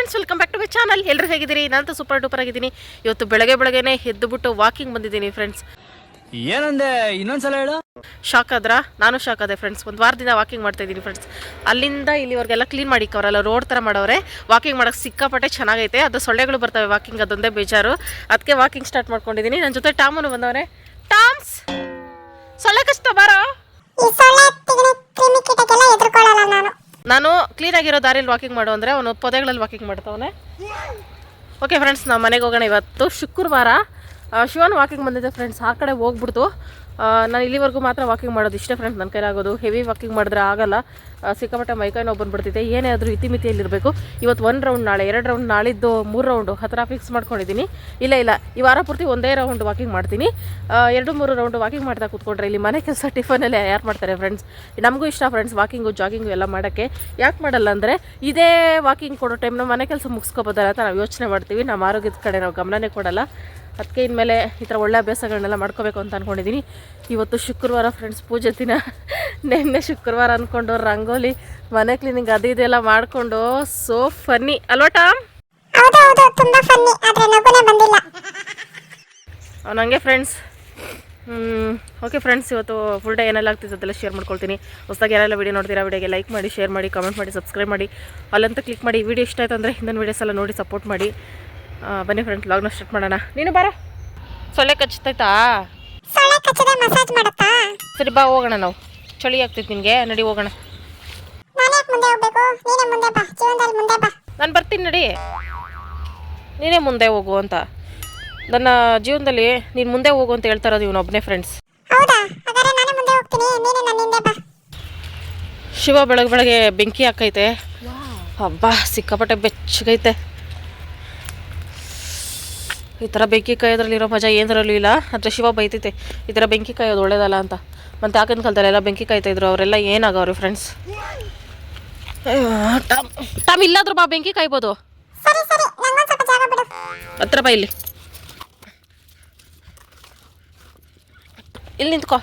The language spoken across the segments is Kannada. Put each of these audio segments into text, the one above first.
Friends welcome back to my channel ಎಲ್ಲರೂ ಹೇಗಿದ್ದೀರಿ? ನಾನಂತೂ ಸೂಪರ್ ಡೂಪರ್ ಆಗಿದ್ದೀನಿ. ಇವತ್ತು ಬೆಳಗ್ಗೆ ಬೆಳಗ್ಗೆನೆ ಎದ್ದುಬಿಟ್ಟು ವಾಕಿಂಗ್ ಬಂದಿದ್ದೀನಿ ಫ್ರೆಂಡ್ಸ್ ಏನಂದೆ? ಇನ್ನೊಂದ್ಸಲ ಹೇಳು. ಶಾಕ್ ಆದ್ರ? ನಾನು ಶಾಕ್ ಆದೆ ಫ್ರೆಂಡ್ಸ್ ಒಂದು ವಾರದಿಂದ ವಾಕಿಂಗ್ ಮಾಡ್ತಾ ಇದ್ದೀನಿ ಫ್ರೆಂಡ್ಸ್ ಅಲ್ಲಿಂದ ಇಲ್ಲಿವರೆಗೆಲ್ಲ ಕ್ಲೀನ್ ಮಾಡಿಕ್ಕವರಲ್ಲ ರೋಡ್ ಥರ ಮಾಡೋರೆ ವಾಕಿಂಗ್ ಮಾಡೋಕೆ ಸಿಕ್ಕಾಪಟ್ಟೆ ಚೆನ್ನಾಗೈತೆ. ಅದು ಸೊಳ್ಳೆಗಳು ಬರ್ತವೆ ವಾಕಿಂಗ್ ಅದೊಂದೇ ಬೇಜಾರು. ಅದಕ್ಕೆ ವಾಕಿಂಗ್ ಸ್ಟಾರ್ಟ್ ಮಾಡ್ಕೊಂಡಿದ್ದೀನಿ. ನನ್ನ ಜೊತೆ ಟಾಮನು ಬಂದವರೆ ಟಾಮ್ಸ್! ಸೊಳ್ಳೆ ಕಷ್ಟ ಬಾರೋ? ನಾನು ಕ್ಲೀನ್ ಕ್ಲೀನಾಗಿರೋ ದಾರಿಯಲ್ಲಿ ವಾಕಿಂಗ್ ಮಾಡು ಅಂದರೆ ಅವನು ಪೊದೆಗಳಲ್ಲಿ ವಾಕಿಂಗ್ ಮಾಡ್ತಾವನೆ. ಓಕೆ ಫ್ರೆಂಡ್ಸ್ ನಾವು ಮನೆಗೆ ಹೋಗೋಣ ಇವತ್ತು. ಶುಕ್ರವಾರ ಶಿವನ್ ವಾಕಿಂಗ್ ಬಂದಿದ್ದೆ ಫ್ರೆಂಡ್ಸ್ ಆ ಕಡೆ ಹೋಗ್ಬಿಡ್ತು. ನಾನು ಇಲ್ಲಿವರೆಗೂ ಮಾತ್ರ ವಾಕಿಂಗ್ ಮಾಡೋದು ಇಷ್ಟೇ ಫ್ರೆಂಡ್ಸ್ ನನ್ನ ಕೈಲಾಗೋದು ಹೆವಿ ವಾಕಿಂಗ್ ಮಾಡಿದ್ರೆ ಆಗಲ್ಲ. ಸಿಕ್ಕಾಪಟ್ಟೆ ಮೈಕೈ ನೋವು ಬಂದುಬಿಡ್ತಿದೆ ಏನೇ ಆದರೂ ಇತಿಮಿತಿಯಲ್ಲಿರಬೇಕು. ಇವತ್ತು ಒಂದು ರೌಂಡ್ ನಾಳೆ, ಎರಡು ರೌಂಡ್ ನಾಳಿದ್ದು ಮೂರು ರೌಂಡು ಹತ್ತಿರ ಫಿಕ್ಸ್ ಮಾಡ್ಕೊಂಡಿದ್ದೀನಿ. ಇಲ್ಲ ಇಲ್ಲ. ಈ ವಾರ ಪೂರ್ತಿ ಒಂದೇ ರೌಂಡ್ ವಾಕಿಂಗ್ ಮಾಡ್ತೀನಿ. ಎರಡು ಮೂರು ರೌಂಡ್ ವಾಕಿಂಗ್ ಮಾಡ್ತಾ ಕೂತ್ಕೊಂಡ್ರೆ ಇಲ್ಲಿ ಮನೆ ಕೆಲಸ ಟಿಫನಲ್ಲಿ ಯಾರು ಮಾಡ್ತಾರೆ ಫ್ರೆಂಡ್ಸ್ ನಮಗೂ ಇಷ್ಟ ಫ್ರೆಂಡ್ಸ್ ವಾಕಿಂಗು ಜಾಗಿಂಗು ಎಲ್ಲ ಮಾಡೋಕ್ಕೆ. ಯಾಕೆ ಮಾಡಲ್ಲ ಅಂದರೆ ಇದೇ ವಾಕಿಂಗ್ ಕೊಡೋ ಟೈಮ್ನ ಮನೆ ಕೆಲಸ ಮುಗಿಸ್ಕೋಬೋದಲ್ಲ ಅಂತ ನಾವು ಯೋಚನೆ ಮಾಡ್ತೀವಿ. ನಮ್ಮ ಆರೋಗ್ಯದ ಕಡೆ ನಾವು ಗಮನನೇ ಕೊಡಲ್ಲ. ಅದಕ್ಕೆ ಇನ್ಮೇಲೆ ಈ ಥರ ಒಳ್ಳೆ ಅಭ್ಯಾಸಗಳನ್ನೆಲ್ಲ ಮಾಡ್ಕೋಬೇಕು ಅಂತ ಅಂದ್ಕೊಂಡಿದ್ದೀನಿ ಇವತ್ತು ಶುಕ್ರವಾರ ಫ್ರೆಂಡ್ಸ್ ಪೂಜೆ ದಿನ. ನಿನ್ನೆ ಶುಕ್ರವಾರ ಅಂದ್ಕೊಂಡು ರಂಗೋಲಿ ಮನೆ ಕ್ಲೀನಿಂಗ್ ಅದು ಇದೆಲ್ಲ ಮಾಡಿಕೊಂಡು ಸೋ ಫನ್ನಿ ಅಲ್ವಾ ನನಗೆ ಫ್ರೆಂಡ್ಸ್ ಓಕೆ ಫ್ರೆಂಡ್ಸ್ ಇವತ್ತು ಫುಲ್ ಡೇ ಏನೆಲ್ಲ ಆಗ್ತಿದೆ ಅದೆಲ್ಲ ಶೇರ್ ಮಾಡ್ಕೊಳ್ತೀನಿ. ಹೊಸದಾಗಿ ಯಾರೆಲ್ಲ ವೀಡಿಯೋ ನೋಡ್ತೀರಾ ವೀಡಿಯೋಗೆ ಲೈಕ್ ಮಾಡಿ ಶೇರ್ ಮಾಡಿ ಕಮೆಂಟ್ ಮಾಡಿ ಸಬ್ಸ್ಕ್ರೈಬ್ ಮಾಡಿ. ಅಲ್ಲಂತೂ ಕ್ಲಿಕ್ ಮಾಡಿ. ವಿಡಿಯೋ ಇಷ್ಟ ಆಯ್ತು ಅಂದರೆ ಹಿಂದಿನ ವೀಡಿಯೋಸ್ ಎಲ್ಲ ನೋಡಿ ಸಪೋರ್ಟ್ ಮಾಡಿ. ಬನ್ನಿ ಫ್ರೆಂಡ್ಸ್ ಲಾಗ್ನ ಸ್ಟಾರ್ಟ್ ಮಾಡೋಣ. ನೀನು ಬಾರ. ಸೊಳ್ಳೆ ಕಚ್ಚತೈತಾ? ಸೊಳ್ಳೆ ಕಚ್ಚದೆ ಮಸಾಜ್ ಮಾಡುತ್ತಾ? ಸರಿ ಬಾ ಹೋಗೋಣ ನಾವು. ಚಳಿ ಆಗ್ತೈತಿ ನಿಮಗೆ ನಡಿ ಹೋಗೋಣ. ನಾನು ಯಾಕೆ ಮುಂದೆ ಹೋಗ್ಬೇಕು? ನೀನೇ ಮುಂದೆ ಬಾ ಜೀವನದಲ್ಲಿ ಮುಂದೆ ಬಾ. ನಾನು ಬರ್ತೀನಿ ನಡಿ. ನೀನೇ ಮುಂದೆ ಹೋಗು ಅಂತ. ನನ್ನ ಜೀವನದಲ್ಲಿ ನೀನು ಮುಂದೆ ಹೋಗು ಅಂತ ಹೇಳ್ತಾ ಇರೋದು ಇವನೊಬ್ಬನೇ ಫ್ರೆಂಡ್ಸ್ ಹೌದಾ? ಹಾಗಾದ್ರೆ ನಾನು ಮುಂದೆ ಹೋಗ್ತೀನಿ. ನೀನೇ ನನ್ನ ಹಿಂದೆ ಬಾ. ಶಿವ ಬೆಳಗ್ಗೆ ಬೆಳಗ್ಗೆ ಬೆಂಕಿ ಹಾಕೈತೆ. ಹಬ್ಬ ಸಿಕ್ಕಾಪಟ್ಟೆ ಬೆಚ್ಚಗೈತೆ. ಈ ಥರ ಬೆಂಕಿ ಕಾಯೋದ್ರಲ್ಲಿರೋ ಮಜಾ ಏನರಲ್ಲೂ ಇಲ್ಲ. ಆದರೆ ಶಿವ ಬೈತೈತೆ ಈ ಥರ ಬೆಂಕಿ ಕಾಯೋದು ಒಳ್ಳೇದಲ್ಲ ಅಂತ. ಮತ್ತು ಆಗಿನ ಕಾಲದಲ್ಲೆಲ್ಲ ಬೆಂಕಿ ಕಾಯ್ತಾಯಿದ್ರು ಅವರೆಲ್ಲ ಏನಾಗವ್ರಿ ಫ್ರೆಂಡ್ಸ್ ಟಾಮ್ ಇಲ್ಲಾದ್ರೂ ಬಾ ಬೆಂಕಿ ಕಾಯ್ಬೋದು. ಹತ್ರ ಬಾ ಇಲ್ಲಿ. ಇಲ್ಲಿ ನಿಂತ್ಕೋ.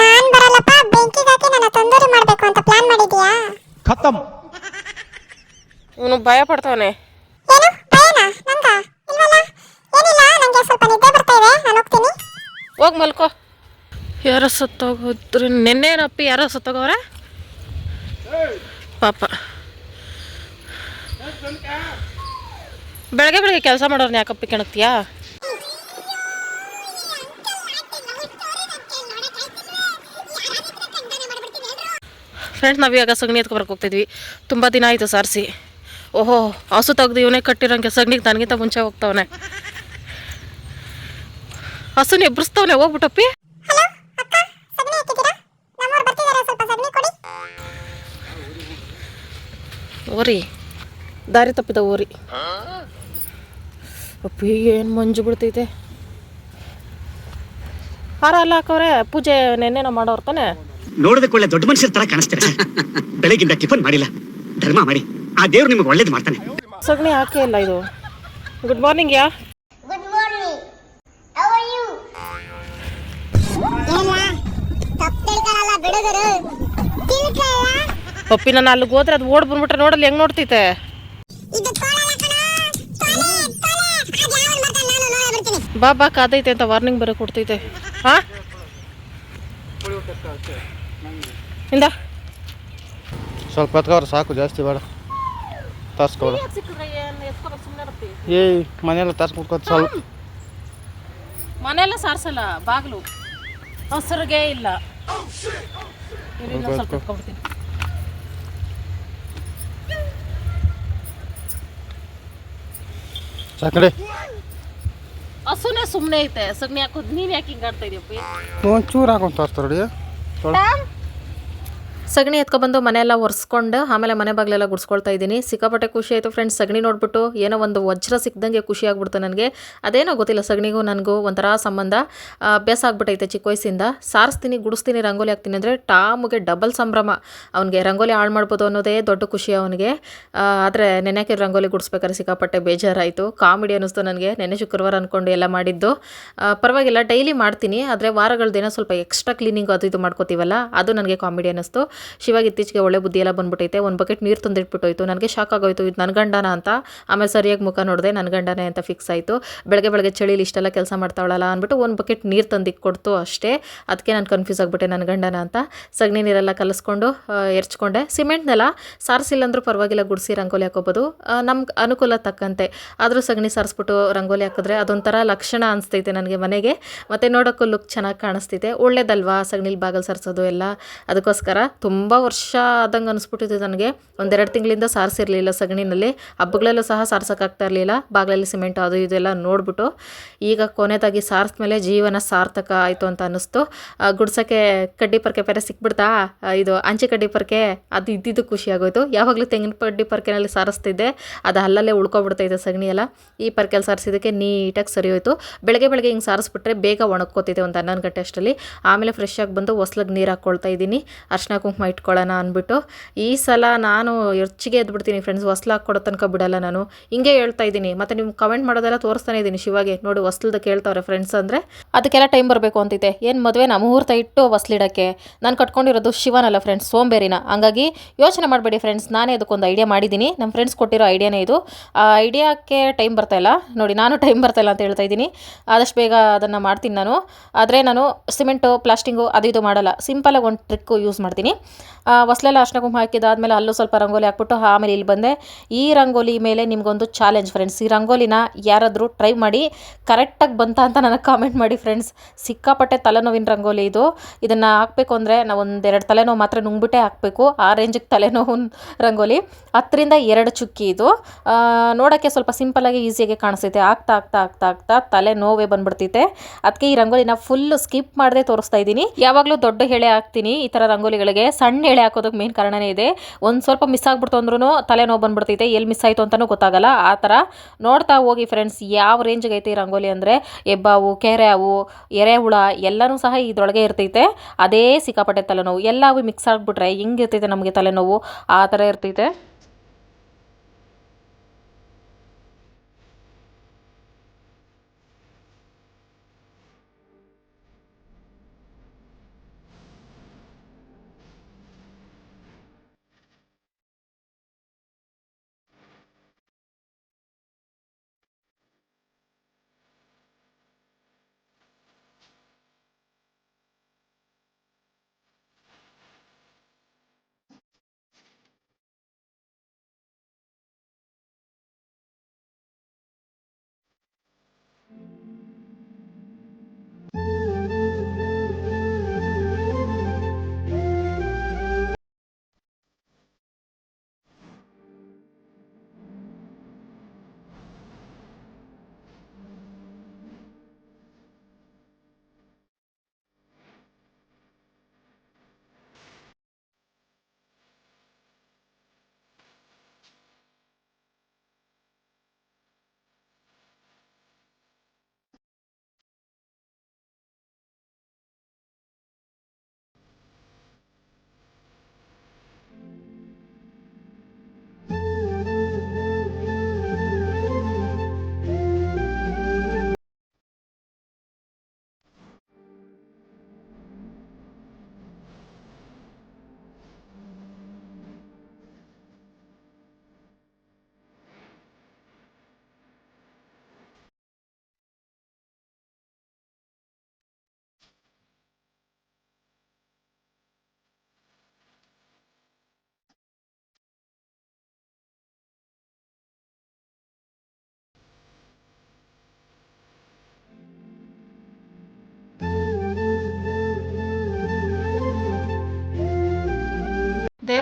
ನಾನು ಬರಲ್ಲಪ್ಪ ಬೆಂಕಿಗೆ ಹಾಕಿ ನನ್ನ ಮಾಡಬೇಕು ಅಂತ ಪ್ಲಾನ್ ಖತಮ್. ಇವನು ಭಯ ಪಡ್ತಾವನೆ. ಹೋಗಿ ಮಲ್ಕೋ. ಯಾರೋ ಸತ್ತೋಗೋದ್ರು. ನೆನ್ನೆನಪ್ಪಿ ಯಾರೋ ಸತ್ತೋಗವ್ರೆ? ಪಾಪ. ಬೆಳಗ್ಗೆ ಬೆಳಗ್ಗೆ ಕೆಲಸ ಮಾಡೋರ್ನ ಯಾಕಪ್ಪಿ ಕೆಣಕ್ತೀಯಾ? ಫ್ರೆಂಡ್ಸ್ ನಾವು ಇವಾಗ ಸಗಣಿ ಎತ್ಕೊಬರಕ್ಕೆ ಹೋಗ್ತಿದ್ವಿ. ತುಂಬ ದಿನ ಆಯಿತು ಸಾರಿಸಿ. ಓಹೋ, ಹಸು ತೆಗ್ದು ಇವನೇ ಕಟ್ಟಿರೋಂಗೆ ಸಗಣಿಗೆ ನನಗಿಂತ ಮುಂಚೆ ಹೋಗ್ತಾವನೆ. ಸ್ವಲ್ಪ ಸಗಣಿ ಹೋಗ್ಬಿಟ್ಟಪ್ಪಿ ಓರಿ ದಾರಿ ತಪ್ಪಿದ ಓರಿ ಅಪ್ಪಿ ಏನು ಮಂಜು ಬಿಡ್ತೈತೆ. ಹಾರ ಅಲ್ಲ ಹಾಕವ್ರೆ ಪೂಜೆ ನೆನ್ನೆನ ಮಾಡೋರ್ ತಾನೆ. ನೋಡಿದ ಒಳ್ಳೆ ದೊಡ್ಡ ಮನುಷ್ಯರ ತರ ಕಾಣಿಸ್ತಾರೆ ಬೆಳಗಿಂದ ಟಿಫನ್ ಮಾಡಿಲ್ಲ. ಧರ್ಮ ಮಾಡಿ. ಆ ದೇವ್ರು ನಿಮಗೆ ಒಳ್ಳೇದು ಮಾಡ್ತಾನೆ. ಸಗಣಿ ಹಾಕೇ ಇಲ್ಲ ಇದು. ಗುಡ್ ಮಾರ್ನಿಂಗ್ ಯಾ? ಪಪ್ಪಿ ನಾನು ಅಲ್ಲಿಗೆ ಹೋದ್ರೆ ಅದು ಓಡ್ ಬಂದ್ಬಿಟ್ರೆ ನೋಡಲ್ಲಿ ಹೆಂಗ್ ನೋಡ್ತೈತೆ? ಬಾ ಬಾ ಕಾದೈತೆ ಅಂತ ವಾರ್ನಿಂಗ್ ಬರೋ ಕೊಡ್ತೈತೆ. ಹಾ? ಇಂದ? ಸ್ವಲ್ಪ ಹೊತ್ಕವ್ರೆ ಸಾಕು ಜಾಸ್ತಿ ಬೇಡ. ತರ್ಸ್ಕೊಬೇಡ ಏಯ್ ಮನೆಯಲ್ಲ ತರ್ಸ್ಕೊಡ್ಕೋದು ಸ್ವಲ್ಪ. ಮನೆಯಲ್ಲ ಸಾರ್ಸಲ್ಲ ಬಾಗ್ಲು. ಹಸರಿಗೆ ಇಲ್ಲ. ಸ್ವಲ್ಪ ಇಟ್ಕೊಂಡ್ಬಿಡ್ತೀನಿ. ಸಾಕಡೆ. ಹಸುನೇ ಸುಮ್ಮನೆ ಐತೆ. ಸಗಣಿ ಹಾಕೋದು ನೀನು ಯಾಕೆ ಹಿಂಗೆ ಆಡ್ತಾ ಇದೀಯಪ್ಪಿ. ಒಂಚೂರು ಹಾಕೊಂಡು ತರ್ಸ್ತಾರಡಿ ಸಗಣಿ ಎತ್ಕೊಬಂದು ಮನೆಯೆಲ್ಲ ಒರೆಸ್ಕೊಂಡು ಆಮೇಲೆ ಮನೆ ಬಾಗಿಲೆಲ್ಲ ಗುಡ್ಸ್ಕೊಳ್ತಾ ಇದ್ದೀನಿ. ಸಿಕ್ಕಾಪಟ್ಟೆ ಖುಷಿ ಆಯಿತು ಫ್ರೆಂಡ್ಸ್ ಸಗಣಿ ನೋಡ್ಬಿಟ್ಟು ಏನೋ ಒಂದು ವಜ್ರ ಸಿಕ್ಕದಂಗೆ ಖುಷಿ ಆಗ್ಬಿಡ್ತು ನನಗೆ. ಅದೇನೋ ಗೊತ್ತಿಲ್ಲ, ಸಗಣಿಗೂ ನನಗೂ ಒಂಥರ ಸಂಬಂಧ. ಅಭ್ಯಾಸ ಆಗ್ಬಿಟ್ಟೈತೆ ಚಿಕ್ಕ ವಯಸ್ಸಿಂದ. ಸಾರಿಸ್ತೀನಿ, ಗುಡಿಸ್ತೀನಿ, ರಂಗೋಲಿ ಹಾಕ್ತೀನಿ ಅಂದರೆ ಟಾಮ್ಗೆ ಡಬಲ್ ಸಂಭ್ರಮ. ಅವನಿಗೆ ರಂಗೋಲಿ ಹಾಳು ಮಾಡ್ಬೋದು ಅನ್ನೋದೇ ದೊಡ್ಡ ಖುಷಿ ಅವನಿಗೆ. ಆದರೆ ನೆನೆಗೆ ರಂಗೋಲಿ ಗುಡಿಸ್ಬೇಕಾದ್ರೆ ಸಿಕ್ಕಾಪಟ್ಟೆ ಬೇಜಾರಾಯಿತು. ಕಾಮಿಡಿ ಅನ್ನಿಸ್ತು ನನಗೆ. ನೆನೆ ಶುಕ್ರವಾರ ಅಂದ್ಕೊಂಡು ಎಲ್ಲ ಮಾಡಿದ್ದು. ಪರವಾಗಿಲ್ಲ ಡೈಲಿ ಮಾಡ್ತೀನಿ. ಆದರೆ ವಾರಗಳ ದಿನ ಸ್ವಲ್ಪ ಎಕ್ಸ್ಟ್ರಾ ಕ್ಲೀನಿಂಗ್ ಅದು ಇದು ಮಾಡ್ಕೋತೀವಲ್ಲ, ಅದು ನನಗೆ ಕಾಮಿಡಿ ಅನ್ನಿಸ್ತು. ಶಿವಾಗ ಇತ್ತೀಚೆಗೆ ಒಳ್ಳೆ ಬುದ್ಧಿ ಎಲ್ಲ ಬಂದ್ಬಿಟ್ಟೈತೆ. ಒಂದು ಬಕೆಟ್ ನೀರು ತಂದಿಟ್ಬಿಟ್ಟೋಯ್ತು. ನನಗೆ ಶಾಕ್ ಆಗೋಯ್ತು. ಇದು ನನ್ನ ಗಂಡನ ಅಂತ ಆಮೇಲೆ ಸರಿಯಾಗಿ ಮುಖ ನೋಡಿದೆ ನನ್ನ ಗಂಡನೇ ಅಂತ ಫಿಕ್ಸ್ ಆಯಿತು. ಬೆಳಗ್ಗೆ ಬೆಳಗ್ಗೆ ಚಳಿಲಿ ಇಷ್ಟೆಲ್ಲ ಕೆಲಸ ಮಾಡ್ತಾವಳಲ್ಲ ಅಂದ್ಬಿಟ್ಟು ಒಂದು ಬಕೆಟ್ ನೀರು ತಂದಿಕ್ಕೆ ಕೊಡ್ತು ಅಷ್ಟೇ. ಅದಕ್ಕೆ ನಾನು ಕನ್ಫ್ಯೂಸ್ ಆಗಿಬಿಟ್ಟೆ ನನ್ನ ಗಂಡನ ಅಂತ. ಸಗಣಿ ನೀರೆಲ್ಲ ಕಲಿಸ್ಕೊಂಡು ಎರ್ಚ್ಕೊಂಡೆ. ಸಿಮೆಂಟ್ನೆಲ್ಲ ಸಾರಿಸಿಲ್ಲ ಪರವಾಗಿಲ್ಲ ಗುಡಿಸಿ ರಂಗೋಲಿ ಹಾಕೋಬೋದು. ನಮ್ಗೆ ಅನುಕೂಲ ತಕ್ಕಂತೆ. ಆದರೂ ಸಗಣಿ ಸಾರಿಸ್ಬಿಟ್ಟು ರಂಗೋಲಿ ಹಾಕಿದ್ರೆ ಅದೊಂಥರ ಲಕ್ಷಣ ಅನಿಸ್ತೈತೆ ನನಗೆ ಮನೆಗೆ. ಮತ್ತು ನೋಡೋಕ್ಕೂ ಲುಕ್ ಚೆನ್ನಾಗಿ ಕಾಣಿಸ್ತೈತೆ ಒಳ್ಳೇದಲ್ವಾ ಸಗಣಿಲಿ ಬಾಗಿಲು ಸಾರಿಸೋದು ಎಲ್ಲ? ಅದಕ್ಕೋಸ್ಕರ ತುಂಬ ವರ್ಷ ಆದಂಗೆ ಅನಿಸ್ಬಿಟ್ಟಿದೆ ನನಗೆ. ಒಂದೆರಡು ತಿಂಗಳಿಂದ ಸಾರಿಸಿರಲಿಲ್ಲ ಸಗಣಿನಲ್ಲಿ. ಹಬ್ಬಗಳಲ್ಲೂ ಸಹ ಸಾರ್ಸೋಕ್ಕಾಗ್ತಾ ಇರಲಿಲ್ಲ. ಬಾಗಿಲಲ್ಲಿ ಸಿಮೆಂಟ್ ಅದು ಇದೆಲ್ಲ ನೋಡಿಬಿಟ್ಟು ಈಗ ಕೊನೆದಾಗಿ ಸಾರಿಸ್ಮೇಲೆ ಜೀವನ ಸಾರ್ಥಕ ಆಯಿತು ಅಂತ ಅನ್ನಿಸ್ತು. ಗುಡ್ಸೋಕ್ಕೆ ಕಡ್ಡಿ ಪರ್ಕೆ ಬೇರೆ ಸಿಕ್ಬಿಡ್ತಾ? ಇದು ಅಂಚೆ ಕಡ್ಡಿ ಪರ್ಕೆ, ಅದು ಇದ್ದಿದ್ದು ಖುಷಿಯಾಗೋಯ್ತು ಯಾವಾಗಲೂ ತೆಂಗಿನ ಕಡ್ಡಿ ಪರ್ಕೆನಲ್ಲಿ ಸಾರಿಸ್ತಿದ್ದೆ. ಅದು ಅಲ್ಲಲ್ಲೇ ಉಳ್ಕೊಬಿಡ್ತೈತೆ ಸಗಣಿ ಎಲ್ಲ. ಈ ಪರ್ಕೆಯಲ್ಲಿ ಸಾರಿಸಿದ್ದಕ್ಕೆ ನೀಟಾಗಿ ಸರಿ ಹೋಯಿತು. ಬೆಳಗ್ಗೆ ಬೆಳಗ್ಗೆ ಹಿಂಗೆ ಸಾರಿಸ್ಬಿಟ್ರೆ ಬೇಗ ಒಣಕ್ಕೋತಿದೆ ಒಂದು ಹನ್ನೊಂದು ಗಂಟೆ ಅಷ್ಟರಲ್ಲಿ. ಆಮೇಲೆ ಫ್ರೆಶ್ ಆಗಿ ಬಂದು ಹೊಸ್ಲಿಗೆ ನೀರು ಹಾಕ್ಕೊಳ್ತಾ ಇದ್ದೀನಿ. ಅರ್ಶಿನ ಕುಂಕುಮ ಇಟ್ಕೊಳ್ಳೋಣ ಅಂದ್ಬಿಟ್ಟು ಈ ಸಲ ನಾನು ಹೆಚ್ಚಿಗೆ ಎದ್ಬಿಡ್ತೀನಿ ಫ್ರೆಂಡ್ಸ್ ಹೊಸ್ಲು ಕೊಡೋ ತನಕ ಬಿಡಲ್ಲ ನಾನು. ಹಿಂಗೆ ಹೇಳ್ತಾ ಇದ್ದೀನಿ. ಮತ್ತು ನಿಮ್ಗೆ ಕಮೆಂಟ್ ಮಾಡೋದೆಲ್ಲ ತೋರಿಸ್ತಾನೆ ಇದ್ದೀನಿ ಶಿವಾಗೆ. ನೋಡಿ, ಹೊಸ್ಲದ ಕೇಳ್ತಾವ್ರೆ ಫ್ರೆಂಡ್ಸ್ ಅಂದರೆ. ಅದಕ್ಕೆಲ್ಲ ಟೈಮ್ ಬರಬೇಕು ಅಂತೈತೆ ಏನು ಮದುವೆ ನಮ್ಮ ಮುಹೂರ್ತ ಇಟ್ಟು ಹೊಸ್ಲಿಡೋಕ್ಕೆ? ನಾನು ಕಟ್ಕೊಂಡಿರೋದು ಶಿವನಲ್ಲ ಫ್ರೆಂಡ್ಸ್ ಸೋಂಬೇರಿನ. ಹಂಗಾಗಿ ಯೋಚನೆ ಮಾಡಬೇಡಿ ಫ್ರೆಂಡ್ಸ್ ನಾನೇ ಅದಕ್ಕೊಂದು ಐಡಿಯಾ ಮಾಡಿದ್ದೀನಿ. ನಮ್ಮ ಫ್ರೆಂಡ್ಸ್ ಕೊಟ್ಟಿರೋ ಐಡಿಯಾನೇ ಇದು. ಆ ಐಡಿಯಾಕ್ಕೆ ಟೈಮ್ ಬರ್ತಾ ಇಲ್ಲ. ನೋಡಿ, ನಾನು ಟೈಮ್ ಬರ್ತಾ ಇಲ್ಲ ಅಂತ ಹೇಳ್ತಾ ಇದ್ದೀನಿ. ಆದಷ್ಟು ಬೇಗ ಅದನ್ನು ಮಾಡ್ತೀನಿ ನಾನು. ಆದರೆ ನಾನು ಸಿಮೆಂಟು, ಪ್ಲಾಸ್ಟಿಂಗು ಅದು ಇದು ಮಾಡಲ್ಲ. ಸಿಂಪಲಾಗಿ ಒಂದು ಟ್ರಿಕ್ಕು ಯೂಸ್ ಮಾಡ್ತೀನಿ. ಹೊಸ್ಲೆಲ್ಲ ಅರ್ಶಿನ ಕುಂಕುಮ ಹಾಕಿದಾದ್ಮೇಲೆ ಅಲ್ಲೂ ಸ್ವಲ್ಪ ರಂಗೋಲಿ ಹಾಕ್ಬಿಟ್ಟು ಆಮೇಲೆ ಇಲ್ಲಿ ಬಂದೆ. ಈ ರಂಗೋಲಿ ಮೇಲೆ ನಿಮಗೊಂದು ಚಾಲೆಂಜ್ ಫ್ರೆಂಡ್ಸ್ ಈ ರಂಗೋಲಿನ ಯಾರಾದರೂ ಟ್ರೈ ಮಾಡಿ ಕರೆಕ್ಟಾಗಿ ಬಂತ ಅಂತ ನನಗೆ ಕಾಮೆಂಟ್ ಮಾಡಿ ಫ್ರೆಂಡ್ಸ್ ಸಿಕ್ಕಾಪಟ್ಟೆ ತಲೆನೋವಿನ ರಂಗೋಲಿ ಇದು. ಇದನ್ನು ಹಾಕಬೇಕು ಅಂದರೆ ನಾವು ಒಂದೆರಡು ತಲೆನೋವು ಮಾತ್ರ ನುಂಗ್ಬಿಟ್ಟೆ ಹಾಕಬೇಕು. ಆ ರೇಂಜಿಗೆ ತಲೆನೋವು ರಂಗೋಲಿ. ಹತ್ತರಿಂದ ಎರಡು ಚುಕ್ಕಿ ಇದು. ನೋಡೋಕ್ಕೆ ಸ್ವಲ್ಪ ಸಿಂಪಲಾಗಿ ಈಸಿಯಾಗಿ ಕಾಣಿಸ್ತೈತೆ. ಆಗ್ತಾ ಆಗ್ತಾ ಆಗ್ತಾ ಆಗ್ತಾ ತಲೆ ನೋವೇ ಬಂದ್ಬಿಡ್ತೈತೆ. ಅದಕ್ಕೆ ಈ ರಂಗೋಲಿನ ಫುಲ್ ಸ್ಕಿಪ್ ಮಾಡದೆ ತೋರಿಸ್ತಾ ಇದ್ದೀನಿ. ಯಾವಾಗಲೂ ದೊಡ್ಡ ಹೇಳೆ ಹಾಕ್ತೀನಿ ಈ ಥರ ರಂಗೋಲಿಗಳಿಗೆ. ಸಣ್ಣ ಎಳೆ ಹಾಕೋದಕ್ಕೆ ಮೇನ್ ಕಾರಣನೇ ಇದೆ. ಒಂದು ಸ್ವಲ್ಪ ಮಿಸ್ ಆಗ್ಬಿಡ್ತು ಅಂದ್ರೂ ತಲೆನೋವು ಬಂದ್ಬಿಡ್ತೈತೆ ಎಲ್ಲಿ ಮಿಸ್ ಆಯಿತು ಅಂತಲೂ ಗೊತ್ತಾಗಲ್ಲ. ಆ ಥರ ನೋಡ್ತಾ ಹೋಗಿ ಫ್ರೆಂಡ್ಸ್ ಯಾವ ರೇಂಜ್ಗೆ ಐತೆ ರಂಗೋಲಿ ಅಂದರೆ? ಎಬ್ಬಾವು ಕೆರೆ ಹಾವು ಎರೆಹುಳ ಎಲ್ಲನೂ ಸಹ ಇದ್ರೊಳಗೆ ಇರ್ತೈತೆ. ಅದೇ ಸಿಕ್ಕಾಪಟ್ಟೆ ತಲೆನೋವು. ಎಲ್ಲವೂ ಮಿಕ್ಸ್ ಆಗಿಬಿಟ್ರೆ ಹೆಂಗಿರ್ತೈತೆ ನಮಗೆ ತಲೆನೋವು? ಆ ಥರ ಇರ್ತೈತೆ.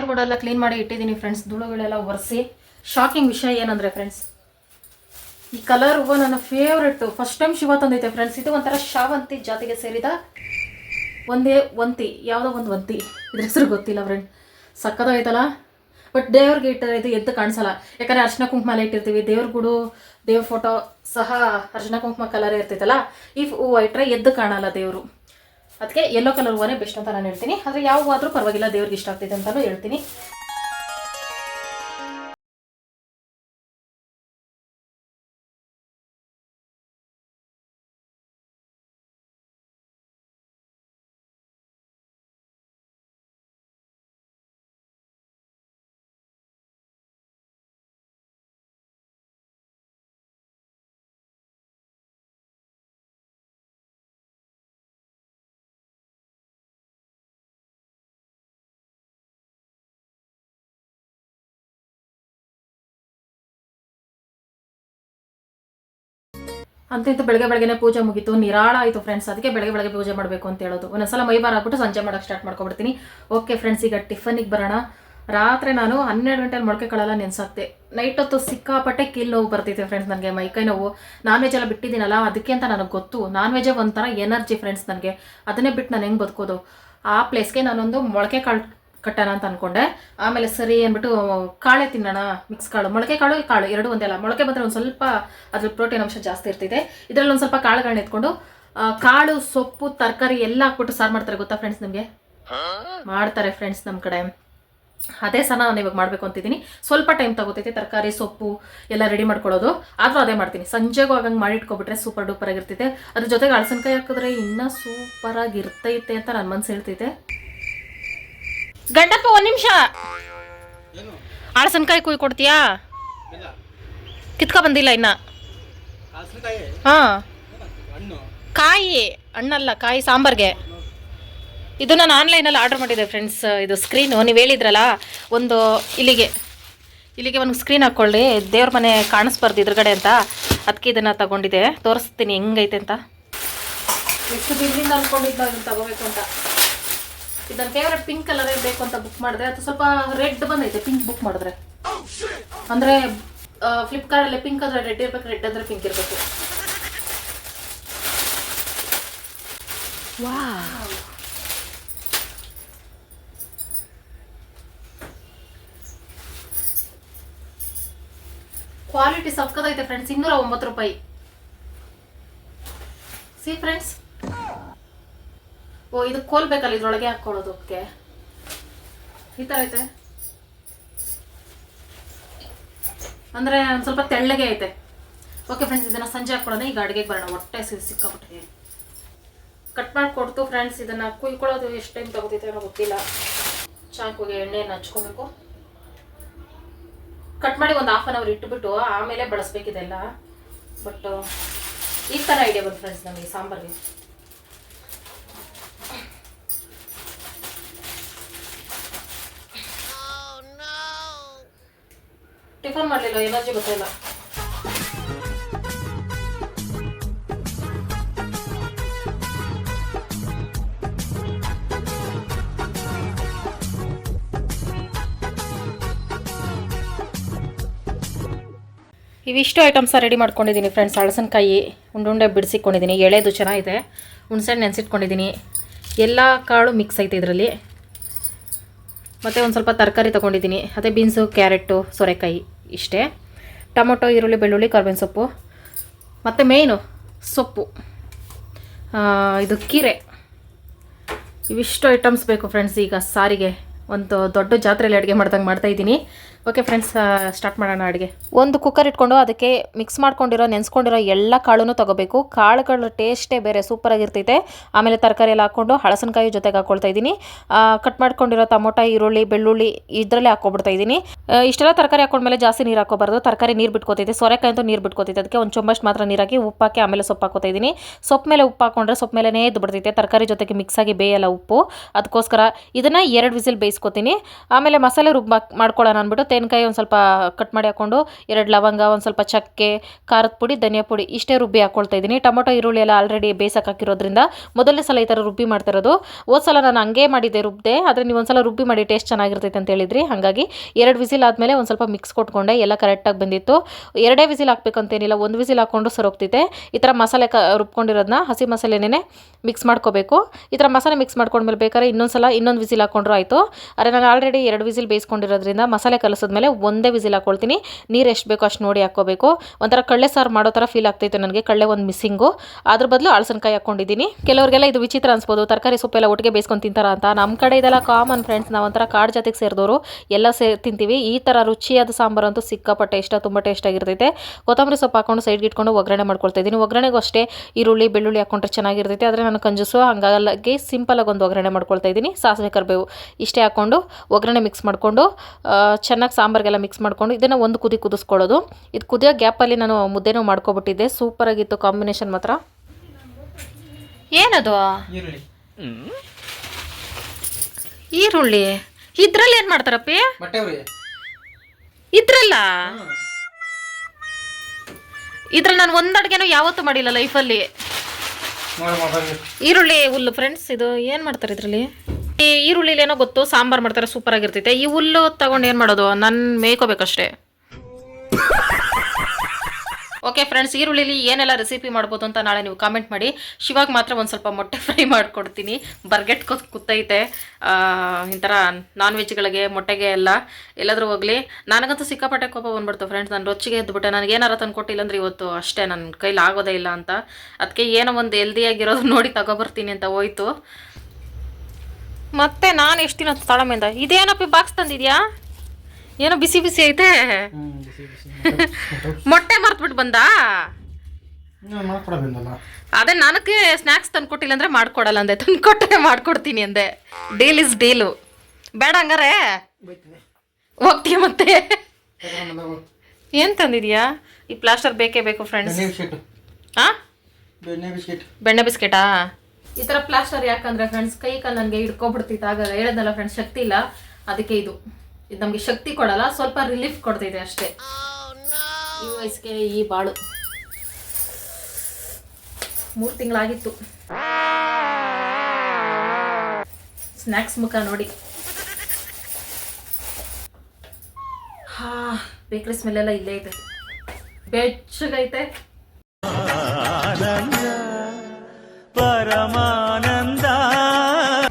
ದೇವ್ರ ಎಲ್ಲ ಕ್ಲೀನ್ ಮಾಡಿ ಇಟ್ಟಿದ್ದೀನಿ ಫ್ರೆಂಡ್ಸ್ ಧೂಳುಗಳೆಲ್ಲ ಒರೆಸಿ. ಶಾಕಿಂಗ್ ವಿಷಯ ಏನಂದರೆ ಫ್ರೆಂಡ್ಸ್ ಈ ಕಲರ್ ಹೂವು ನನ್ನ ಫೇವ್ರೆಟ್ಟು ಫಸ್ಟ್ ಟೈಮ್ ಶಿವ ತಂದೈತೆ ಫ್ರೆಂಡ್ಸ್ ಇದು ಒಂಥರ ಶಾವಂತಿ ಜಾತಿಗೆ ಸೇರಿದ ಒಂದೇ ವಂತಿ ಯಾವುದೋ ಒಂದು ವಂತಿ ಇದ್ರ ಹೆಸರು ಗೊತ್ತಿಲ್ಲ ಫ್ರೆಂಡ್ ಸಕ್ಕದಾಗೈತಲ್ಲ ಬಟ್ ದೇವ್ರಿಗೆ ಇಟ್ಟರೆ ಇದು ಎದ್ದು ಕಾಣಿಸಲ್ಲ. ಯಾಕಂದರೆ ಅರ್ಶಿನ ಕುಂಕುಮ ಇಟ್ಟಿರ್ತೀವಿ. ದೇವ್ರ ಗುಡು, ದೇವ್ರ ಫೋಟೋ ಸಹ ಅರ್ಶಿನ ಕುಂಕುಮ ಕಲರೇ ಇರ್ತೈತಲ್ಲ? ಈ ಹೂವು ಇಟ್ಟರೆ ಎದ್ದು ಕಾಣಲ್ಲ ದೇವರು. ಅದಕ್ಕೆ ಯೆಲ್ಲೋ ಕಲರ್ ಹೂವನೇ ಬೆಸ್ಟ್ ಅಂತ ನಾನು ಹೇಳ್ತೀನಿ. ಆದರೆ ಯಾವ ಹೂವಾದರೂ ಪರವಾಗಿಲ್ಲ, ದೇವ್ರಿಗೆ ಇಷ್ಟ ಆಗ್ತೈತೆ ಅಂತಲೂ ಹೇಳ್ತೀನಿ. ಅಂತ ಇಂತ ಬೆಳಗ್ಗೆ ಬೆಳಗ್ಗೆನೆ ಪೂಜೆ ಮುಗೀತು. ನಿರಾಳ ಆಯಿತು ಫ್ರೆಂಡ್ಸ್ ಅದಕ್ಕೆ ಬೆಳಗ್ಗೆ ಬೆಳಗ್ಗೆ ಪೂಜೆ ಮಾಡಬೇಕು ಅಂತ ಹೇಳೋದು. ಒಂದೊಂದ್ಸಲ ಮೈ ಬಾರ್ ಸಂಜೆ ಮಾಡೋಕೆ ಸ್ಟಾರ್ಟ್ ಮಾಡ್ಕೊಬಿಡ್ತೀನಿ. ಓಕೆ ಫ್ರೆಂಡ್ಸ್ ಈಗ ಟಿಫನಿಗೆ ಬರೋಣ. ರಾತ್ರಿ ನಾನು ಹನ್ನೆರಡು ಗಂಟೆಲಿ ಮೊಳಕೆ ಕಾಳೆಲ್ಲ ನೆನ್ಸತ್ತೆ ನೈಟ್ ಹೊತ್ತು ಸಿಕ್ಕಾಪಟ್ಟೆ ಕಿಲ್ ನೋವು ಬರ್ತೈತೆ ಫ್ರೆಂಡ್ಸ್ ನನಗೆ. ಮೈ ಕೈ ನೋವು ನಾನ್ ವೆಜ್ ಎಲ್ಲ ಬಿಟ್ಟಿದ್ದೀನಲ್ಲ, ಅದಕ್ಕೆ ಅಂತ ನನಗೆ ಗೊತ್ತು. ನಾನ್ ವೆಜ್ ಒಂಥರ ಎನರ್ಜಿ ಫ್ರೆಂಡ್ಸ್ ನನಗೆ. ಅದನ್ನೇ ಬಿಟ್ಟು ನಾನು ಹೆಂಗೆ ಬದುಕೋದು? ಆ ಪ್ಲೇಸ್ಗೆ ನಾನೊಂದು ಮೊಳಕೆ ಕಾಳು ಕಟ್ಟೋಣ ಅಂತ ಅನ್ಕೊಂಡೆ. ಆಮೇಲೆ ಸರಿ ಅಂದ್ಬಿಟ್ಟು ಕಾಳೆ ತಿನ್ನೋಣ ಮಿಕ್ಸ್ ಕಾಳು, ಮೊಳಕೆ ಕಾಳು ಕಾಳು ಎರಡು ಒಂದೇ ಅಲ್ಲ, ಮೊಳಕೆ ಬಂದರೆ ಒಂದು ಸ್ವಲ್ಪ ಅದ್ರ ಪ್ರೋಟೀನ್ ಅಂಶ ಜಾಸ್ತಿ ಇರ್ತಿದೆ. ಇದರಲ್ಲಿ ಒಂದು ಸ್ವಲ್ಪ ಕಾಳುಗಳನ್ನ ಎತ್ಕೊಂಡು ಕಾಳು, ಸೊಪ್ಪು, ತರಕಾರಿ ಎಲ್ಲ ಹಾಕ್ಬಿಟ್ಟು ಸಾರು ಮಾಡ್ತಾರೆ ಗೊತ್ತಾ ಫ್ರೆಂಡ್ಸ್ ನಿಮಗೆ? ಮಾಡ್ತಾರೆ ಫ್ರೆಂಡ್ಸ್ ನಮ್ಮ ಕಡೆ. ಅದೇ ಸಹ ನಾನು ಇವಾಗ ಮಾಡಬೇಕು ಅಂತಿದ್ದೀನಿ. ಸ್ವಲ್ಪ ಟೈಮ್ ತಗೋತೈತೆ, ತರಕಾರಿ, ಸೊಪ್ಪು ಎಲ್ಲ ರೆಡಿ ಮಾಡ್ಕೊಳ್ಳೋದು. ಆದರೂ ಅದೇ ಮಾಡ್ತೀನಿ. ಸಂಜೆಗೂ ಆಗಂಗೆ ಮಾಡಿ ಇಟ್ಕೊಬಿಟ್ರೆ ಸೂಪರ್ ಡೂಪರ್ ಆಗಿರ್ತೈತೆ ಅದ್ರ ಜೊತೆಗೆ ಅಳಸನ್ಕಾಯಿ ಹಾಕಿದ್ರೆ ಇನ್ನೂ ಸೂಪರ್ ಆಗಿರ್ತೈತೆ ಅಂತ ನನ್ನ ಮನಸ್ಸು ಹೇಳ್ತೈತೆ ಗಂಡಪ್ಪ ಒಂದು ನಿಮಿಷ. ಹಳಸನ್ಕಾಯಿ ಕುಯ್ ಕೊಡ್ತೀಯಾ? ಕಿತ್ಕೊ ಬಂದಿಲ್ಲ ಇನ್ನ. ಹಾ. ಕಾಯಿ. ಹಣ್ಣಲ್ಲ ಕಾಯಿ ಸಾಂಬಾರ್ಗೆ. ಇದು ನಾನು ಆನ್ಲೈನಲ್ಲಿ ಆರ್ಡರ್ ಮಾಡಿದ್ದೆ ಫ್ರೆಂಡ್ಸ್ ಇದು ಸ್ಕ್ರೀನು. ನೀವು ಹೇಳಿದ್ರಲ್ಲ ಒಂದು ಇಲ್ಲಿಗೆ ಇಲ್ಲಿಗೆ ಒಂದು ಸ್ಕ್ರೀನ್ ಹಾಕ್ಕೊಳ್ಳಿ ದೇವ್ರ ಮನೆ ಕಾಣಿಸ್ಬಾರ್ದು ಎದುರುಗಡೆ ಅಂತ. ಅದಕ್ಕೆ ಇದನ್ನು ತಗೊಂಡಿದ್ದೆ. ತೋರಿಸ್ತೀನಿ ಹೆಂಗೈತೆ ಅಂತ. ಎಷ್ಟು ದಿನದಿಂದ ಅನ್ಕೊಂಡಿದ್ದು ಅದನ್ನು ತಗೋಬೇಕು ಅಂತ. ಇದು ಕೇವಲ ಫೇವ್ರೆಟ್ ಪಿಂಕ್ ಕಲರ್ ಬೇಕು ಅಂತ ಬುಕ್ ಮಾಡಿದ್ರೆ ಅದು ಸ್ವಲ್ಪ ರೆಡ್ ಬಂದೈತೆ ಪಿಂಕ್ ಬುಕ್ ಮಾಡಿದ್ರೆ. ಅಂದರೆ ಫ್ಲಿಪ್ಕಾರ್ಟಲ್ಲಿ ಪಿಂಕ್ ಅಂದ್ರೆ ರೆಡ್ ಇರ್ಬೇಕು ರೆಡ್ ಅಂದರೆ ಪಿಂಕ್ ಇರಬೇಕು. ಕ್ವಾಲಿಟಿ ಸಕ್ಕದೈತೆ ಫ್ರೆಂಡ್ಸ್ ಇನ್ನೂರ ಒಂಬತ್ತು ರೂಪಾಯಿ. ಸಿ ಫ್ರೆಂಡ್ಸ್ ಓ, ಇದು ಕೋಲ್ಬೇಕಲ್ಲ ಇದ್ರೊಳಗೆ ಹಾಕ್ಕೊಳ್ಳೋದಕ್ಕೆ ಈ ಥರ ಐತೆ. ಅಂದರೆ ಒಂದು ಸ್ವಲ್ಪ ತೆಳ್ಳಗೆ ಐತೆ. ಓಕೆ ಫ್ರೆಂಡ್ಸ್ ಇದನ್ನು ಸಂಜೆ ಹಾಕೊಳ್ಳೋಣ. ಈಗ ಅಡುಗೆಗೆ ಬರೋಣ. ಹೊಟ್ಟೆ ಸಿ- ಸಿಕ್ಕಾಪಟ್ಟೆ. ಕಟ್ ಮಾಡಿಕೊಡ್ತು ಫ್ರೆಂಡ್ಸ್ ಇದನ್ನು ಕುಯ್ಕೊಳ್ಳೋದು ಎಷ್ಟು ಟೈಮ್ ತಗೋತೈತೆ ಏನೋ ಗೊತ್ತಿಲ್ಲ. ಚಾಕುಗೆ ಎಣ್ಣೆಯನ್ನು ಹಚ್ಕೋಬೇಕು. ಕಟ್ ಮಾಡಿ ಒಂದು ಹಾಫ್ ಆನ್ ಅವರ್ ಇಟ್ಬಿಟ್ಟು ಆಮೇಲೆ ಬಳಸ್ಬೇಕಿದೆಲ್ಲ ಬಟ್ ಈ ಥರ ಐಡಿಯಾ ಬಂತು ಫ್ರೆಂಡ್ಸ್ ನಮಗೆ ಸಾಂಬಾರ್ಗೆ. ಟಿಫನ್ ಮಾಡಲಿಲ್ಲ ಎನರ್ಜಿ ಗೊತ್ತಿಲ್ಲ. ಇವಿಷ್ಟು ಐಟಮ್ಸ ರೆಡಿ ಮಾಡ್ಕೊಂಡಿದ್ದೀನಿ ಫ್ರೆಂಡ್ಸ್ ಹಳಸನಕಾಯಿ, ಉಂಡುಂಡೆ ಬಿಡಿಸಿಕೊಂಡಿದ್ದೀನಿ. ಎಳೆದು ಚೆನ್ನಾಗಿದೆ. ಹುಣ್ಸೆಹಣ್ಣು ನೆನೆಸಿಟ್ಕೊಂಡಿದ್ದೀನಿ. ಎಲ್ಲ ಕಾಳು ಮಿಕ್ಸ್ ಐತೆ ಇದರಲ್ಲಿ. ಮತ್ತು ಒಂದು ಸ್ವಲ್ಪ ತರಕಾರಿ ತೊಗೊಂಡಿದ್ದೀನಿ. ಅದೇ ಬೀನ್ಸು, ಕ್ಯಾರೆಟು, ಸೋರೆಕಾಯಿ ಇಷ್ಟೇ. ಟೊಮೊಟೊ, ಈರುಳ್ಳಿ, ಬೆಳ್ಳುಳ್ಳಿ, ಕರ್ಬೇವಿನ ಸೊಪ್ಪು. ಮತ್ತು ಮೇಯ್ನು, ಸೊಪ್ಪು. ಇದು ಕೀರೆ. ಇವಿಷ್ಟು ಐಟಮ್ಸ್ ಬೇಕು ಫ್ರೆಂಡ್ಸ್ ಈಗ ಸಾರಿಗೆ ಒಂದು ದೊಡ್ಡ ಜಾತ್ರೆಯಲ್ಲಿ ಅಡುಗೆ ಮಾಡ್ದಂಗೆ ಮಾಡ್ತಾಯಿದ್ದೀನಿ ಓಕೆ ಫ್ರೆಂಡ್ಸ್ ಸ್ಟಾರ್ಟ್ ಮಾಡೋಣ ಅಡುಗೆ. ಒಂದು ಕುಕ್ಕರ್ ಇಟ್ಕೊಂಡು ಅದಕ್ಕೆ ಮಿಕ್ಸ್ ಮಾಡ್ಕೊಂಡಿರೋ, ನೆನೆಸ್ಕೊಂಡಿರೋ ಎಲ್ಲ ಕಾಳು ತಗೋಬೇಕು. ಕಾಳುಗಳ ಟೇಸ್ಟೇ ಬೇರೆ ಸೂಪರಾಗಿರ್ತೈತೆ ಆಮೇಲೆ ತರಕಾರಿ ಎಲ್ಲ ಹಾಕ್ಕೊಂಡು ಹಳಸನಕಾಯಿ ಜೊತೆಗೆ ಹಾಕ್ಕೊಳ್ತಾ ಇದ್ದೀನಿ. ಕಟ್ ಮಾಡ್ಕೊಂಡಿರೋ ಟೊಮೊಟೊ, ಈರುಳ್ಳಿ, ಬೆಳ್ಳುಳ್ಳಿ ಇದರಲ್ಲೇ ಹಾಕ್ಕೊಬಿಡ್ತಾ ಇದ್ದೀನಿ. ಇಷ್ಟೆಲ್ಲ ತರಕಾರಿ ಹಾಕೊಂಡ್ಮೇಲೆ ಜಾಸ್ತಿ ನೀರು ಹಾಕೋಬಾರ್ದು ತರಕಾರಿ ನೀರು ಬಿಟ್ಕೋತೈತೆ. ಸೊರೆಕಾಯಿ ಅಂತೂ ನೀರು ಬಿಟ್ಕೋತೈತೆ. ಅದಕ್ಕೆ ಒಂದು ಚೊಂಬಷ್ಟು ಮಾತ್ರ ನೀರು ಹಾಕಿ ಉಪ್ಪು ಹಾಕಿ ಆಮೇಲೆ ಸೊಪ್ಪು ಹಾಕೋತಾ ಇದ್ದೀನಿ. ಸೊಪ್ಪು ಮೇಲೆ ಉಪ್ಪು ಹಾಕೊಂಡ್ರೆ ಸೊಪ್ಪು ಮೇಲೆ ಎದ್ದು ಬಿಡ್ತೈತೆ ತರಕಾರಿ ಜೊತೆಗೆ ಮಿಕ್ಸ್ ಆಗಿ ಬೇಯಲ್ಲ ಉಪ್ಪು. ಅದಕ್ಕೋಸ್ಕರ ಇದನ್ನು ಎರಡು ವಿಸಿಲ್ ಬೇಯಿಸ್ಕೊತೀನಿ. ಆಮೇಲೆ ಮಸಾಲೆ ರುಬ್ಬ ಮಾಡ್ಕೊಳ್ಳೋಣ ಅಂದ್ಬಿಟ್ಟು ತೆಂಗಿನಕಾಯಿ ಒಂದು ಸ್ವಲ್ಪ ಕಟ್ ಮಾಡಿ ಹಾಕ್ಕೊಂಡು ಎರಡು ಲವಂಗ, ಒಂದು ಸ್ವಲ್ಪ ಚಕ್ಕೆ, ಖಾರದ ಪುಡಿ, ಧನಿಯಾ ಪುಡಿ ಇಷ್ಟೇ ರುಬ್ಬಿ ಹಾಕ್ಕೊಳ್ತಾ ಇದ್ದೀನಿ. ಟೊಮೊಟೊ, ಈರುಳ್ಳಿ ಎಲ್ಲ ಆಲ್ರೆಡಿ ಬೇಸಕ್ಕೆ ಹಾಕಿರೋದ್ರಿಂದ ಮೊದಲನೇ ಸಲ ಈ ಥರ ರುಬ್ಬಿ ಮಾಡ್ತಿರೋದು ಹೋದ ಸಲ ನಾನು ಹಂಗೆ ಮಾಡಿದ್ದೆ ರುಬ್ದೆ, ಆದರೆ ನೀವು ಒಂದ್ಸಲ ರುಬ್ಬಿ ಮಾಡಿ, ಟೇಸ್ಟ್ ಚೆನ್ನಾಗಿರ್ತೈತೆ ಅಂತ ಹೇಳಿದ್ರಿ. ಹಾಗಾಗಿ ಎರಡು ವಿಸಿಲ್ ಆದಮೇಲೆ ಒಂದು ಸ್ವಲ್ಪ ಮಿಕ್ಸ್ ಕೊಟ್ಕೊಂಡೆ, ಎಲ್ಲ ಕರೆಕ್ಟಾಗಿ ಬಂದಿತ್ತು. ಎರಡೇ ವಿಸಿಲ್ ಹಾಕ್ಬೇಕಂತೇನಿಲ್ಲ ಒಂದು ವಿಸಿಲ್ ಹಾಕ್ಕೊಂಡು ಸರೋಗ್ತೈತೆ ಈ ಥರ ಮಸಾಲೆ ಕ ರುಬ್ಕೊಂಡಿರೋದನ್ನ ಹಸಿ ಮಸಾಲೆನೇ ಮಿಕ್ಸ್ ಮಾಡ್ಕೋಬೇಕು. ಈ ಥರ ಮಸಾಲೆ ಮಿಕ್ಸ್ ಮಾಡ್ಕೊಂಡ್ಮೇಲೆ ಬೇಕಾದ್ರೆ ಇನ್ನೊಂದು ಸಲ ಇನ್ನೊಂದು ವಿಸಿಲ್ ಹಾಕ್ಕೊಂಡ್ರು ಆಯಿತು. ಆದರೆ ನಾನು ಆಲ್ರೆಡಿ ಎರಡು ವಿಸಿಲ್ ಬೇಯಿಸ್ಕೊಂಡಿರೋದ್ರಿಂದ ಮಸಾಲೆ ಕಲಸಿದ್ಮೇಲೆ ಒಂದೇ ವಿಸಿಲ್ ಹಾಕ್ಕೊಳ್ತೀನಿ ನೀರು ಎಷ್ಟು ಬೇಕೋ ಅಷ್ಟು ನೋಡಿ ಹಾಕ್ಕೋಬೇಕು. ಒಂಥರ ಕಳ್ಳೆ ಸಾರು ಮಾಡೋ ಥರ ಫೀಲ್ ಆಗ್ತೈತೆ ನನಗೆ, ಕಳ್ಳೆ ಒಂದು ಮಿಸ್ಸಿಂಗು ಅದ್ರ ಬದಲು ಅಳಸನಕಾಯಿ ಹಾಕ್ಕೊಂಡಿದ್ದೀನಿ ಕೆಲವರಿಗೆಲ್ಲ ಇದು ವಿಚಿತ್ರ ಅನ್ಸ್ಬೋದು. ತರಕಾರಿ ಸೊಪ್ಪೆಲ್ಲ ಒಟ್ಟಿಗೆ ಬೇಯಿಸ್ಕೊಂಡು ತಿಂತಾರ ಅಂತ. ನಮ್ಮ ಕಡೆ ಇದೆಲ್ಲ ಕಾಮನ್ ಫ್ರೆಂಡ್ಸ್ ನಾವು ಒಂಥರ ಕಾಡು ಜಾತಿಗೆ ಸೇರಿದವರು ಎಲ್ಲ ಸೇ ತಿಂತೀವಿ. ಈ ಥರ ರುಚಿಯಾದ ಸಾಂಬಾರು ಅಂತೂ ಸಿಕ್ಕಾಪಟ್ಟೆ ಇಷ್ಟ, ತುಂಬ ಟೇಸ್ಟ್ ಆಗಿರ್ತೈತೆ. ಕೊತ್ತಂಬರಿ ಸೊಪ್ಪು ಹಾಕೊಂಡು ಸೈಡ್ಗೆ ಇಟ್ಕೊಂಡು ಒಗ್ಗರಣೆ ಮಾಡ್ಕೊಳ್ತಾ ಇದ್ದೀನಿ. ಒಗ್ಗರಣೆಗೂ ಅಷ್ಟೇ ಈರುಳ್ಳಿ, ಬೆಳ್ಳುಳ್ಳಿ ಹಾಕೊಂಡ್ರೆ ಚೆನ್ನಾಗಿರ್ತೈತೆ. ಆದರೆ ನಾನು ಕಂಜೂಸು ಹಂಗಾಗಿ ಸಿಂಪಲಾಗಿ ಒಂದು ಒಗ್ಗರಣೆ ಮಾಡ್ಕೊಳ್ತಾ ಇದ್ದೀನಿ. ಸಾಸಿವೆ ಕರಿಬೇವು ಇಷ್ಟೇ ಹಾಕ್ಕೊಂಡು ಒಗ್ಗರಣೆ ಮಿಕ್ಸ್ ಮಾಡಿಕೊಂಡು ಚೆನ್ನಾಗಿ ಸಾಂಬಾರಿಗೆಲ್ಲ ಮಿಕ್ಸ್ ಮಾಡಿಕೊಂಡು ಇದನ್ನು ಒಂದು ಕುದಿ ಕುದಿಸ್ಕೊಳ್ಳೋದು. ಇದು ಕುದಿಯೋ ಗ್ಯಾಪಲ್ಲಿ ನಾನು ಮುದ್ದೆನೂ ಮಾಡ್ಕೊಬಿಟ್ಟಿದ್ದೆ. ಸೂಪರಾಗಿತ್ತು ಕಾಂಬಿನೇಷನ್ ಮಾತ್ರ. ಏನದು? ಈರುಳ್ಳಿ. ಇದ್ರಲ್ಲಿ ಏನು ಮಾಡ್ತಾರಪ್ಪಿ ಇದ್ರಲ್ಲ? ಇದ್ರಲ್ಲಿ ನಾನು ಒಂದು ಅಡುಗೆನೂ ಯಾವತ್ತೂ ಮಾಡಿಲ್ಲ ಲೈಫಲ್ಲಿ ಈರುಳ್ಳಿ ಹುಲ್ಲು ಫ್ರೆಂಡ್ಸ್ ಇದು ಏನು ಮಾಡ್ತಾರೆ ಇದರಲ್ಲಿ? ಈ ಈರುಳ್ಳಿಲಿ ಏನೋ ಗೊತ್ತು, ಸಾಂಬಾರ್ ಮಾಡ್ತಾರೆ ಸೂಪರ್ ಆಗಿರ್ತೈತೆ. ಈ ಹುಲ್ಲು ತಗೊಂಡು ಏನು ಮಾಡೋದು? ನಾನು ಮೇಯ್ಕೋಬೇಕಷ್ಟೇ ಓಕೆ ಫ್ರೆಂಡ್ಸ್ ಈರುಳ್ಳಿಲಿ ಏನೆಲ್ಲ ರೆಸಿಪಿ ಮಾಡ್ಬೋದು ಅಂತ ನಾಳೆ ನೀವು ಕಾಮೆಂಟ್ ಮಾಡಿ. ಶಿವಾಗ ಮಾತ್ರ ಒಂದು ಸ್ವಲ್ಪ ಮೊಟ್ಟೆ ಫ್ರೈ ಮಾಡಿಕೊಡ್ತೀನಿ. ಬರ್ಗೆಟ್ ಕೂತ್ ಕೂತೈತೆ ಈ ಥರ ನಾನ್ ವೆಜ್ಗಳಿಗೆ ಮೊಟ್ಟೆಗೆ ಎಲ್ಲ. ಎಲ್ಲಾದರೂ ಹೋಗಲಿ. ನನಗಂತೂ ಸಿಕ್ಕಾಪಟ್ಟೆ ಕೋಪ ಬಂದ್ಬಿಡ್ತು ಫ್ರೆಂಡ್ಸ್ ನಾನು ರೊಚ್ಚಿಗೆ ಎದ್ದುಬಿಟ್ಟೆ ನನಗೆ ಏನಾರ ತಂದ್ಕೊಟ್ಟಿಲ್ಲ ಕೊಟ್ಟಿಲ್ಲಂದ್ರೆ ಇವತ್ತು ಅಷ್ಟೇ ನನ್ನ ಕೈಲಿ ಆಗೋದೇ ಇಲ್ಲ ಅಂತ. ಅದಕ್ಕೆ ಏನೋ ಒಂದು ಹೆಲ್ದಿಯಾಗಿರೋದು ನೋಡಿ ತಗೊಬರ್ತೀನಿ ಅಂತ ಹೋಯ್ತು. ಮತ್ತೆ ನಾನು ಎಷ್ಟು ದಿನ ತಳಮೆಂದ ಇದೇನಪ್ಪ ಬಾಕ್ಸ್ ತಂದಿದ್ಯಾ? ಏನೋ ಬಿಸಿ ಬಿಸಿ ಐತೆ. ಮೊಟ್ಟೆ ಮರ್ತ್ಬಿಟ್ಟು ಬಂದಾ? ಅದೇ ನನಗೆ ಸ್ನ್ಯಾಕ್ಸ್ ತಂದ್ಕೊಟ್ಟಿಲ್ಲ ಅಂದ್ರೆ ಮಾಡ್ಕೊಡಲ್ಲ ಅಂದೆ. ತಂದ್ಕೊಟ್ಟೆ ಮಾಡ್ಕೊಡ್ತೀನಿ ಅಂದೆ. ಡೀಲ್ ಇಸ್ ಡೀಲು ಬೇಡ ಹಂಗಾರೆ. ಹೋಗ್ತೀಯ ಮತ್ತೆ? ಏನು ತಂದಿದ್ಯಾ? ಈ ಪ್ಲಾಸ್ಟರ್ ಬೇಕೇ ಬೇಕು ಫ್ರೆಂಡ್ಸ್ ಬಿಸ್ಕೆಟ್ ಬೆಣ್ಣೆ ಬಿಸ್ಕೆಟಾ ಈ ತರ ಪ್ಲಾಸ್ಟರ್ ಯಾಕಂದ್ರೆ ಫ್ರೆಂಡ್ಸ್ ಕೈ ಕಾಲು ನನಗೆ ಹಿಡ್ಕೊಬಿಡ್ತಿತ್ತು. ಆಗ ಹೇಳದಲ್ಲ ಫ್ರೆಂಡ್ಸ್ ಶಕ್ತಿ ಇಲ್ಲ. ಅದಕ್ಕೆ ಇದು. ಇದು ನಮಗೆ ಶಕ್ತಿ ಕೊಡಲ್ಲ, ಸ್ವಲ್ಪ ರಿಲೀಫ್ ಕೊಡ್ತಿದೆ ಅಷ್ಟೇ. ಈ ವಯಸ್ಸಿಗೆ ಈ ಬಾಳು. ಮೂರು ತಿಂಗಳಾಗಿತ್ತು. ಸ್ನ್ಯಾಕ್ಸ್ ಮುಖ ನೋಡಿ. ಹಾ ಬೇಕ್ರಿ ಸ್ಮೆಲ್ ಎಲ್ಲ ಇಲ್ಲೇ ಇದೆ. ಬೆಚ್ಚಗೈತೆ.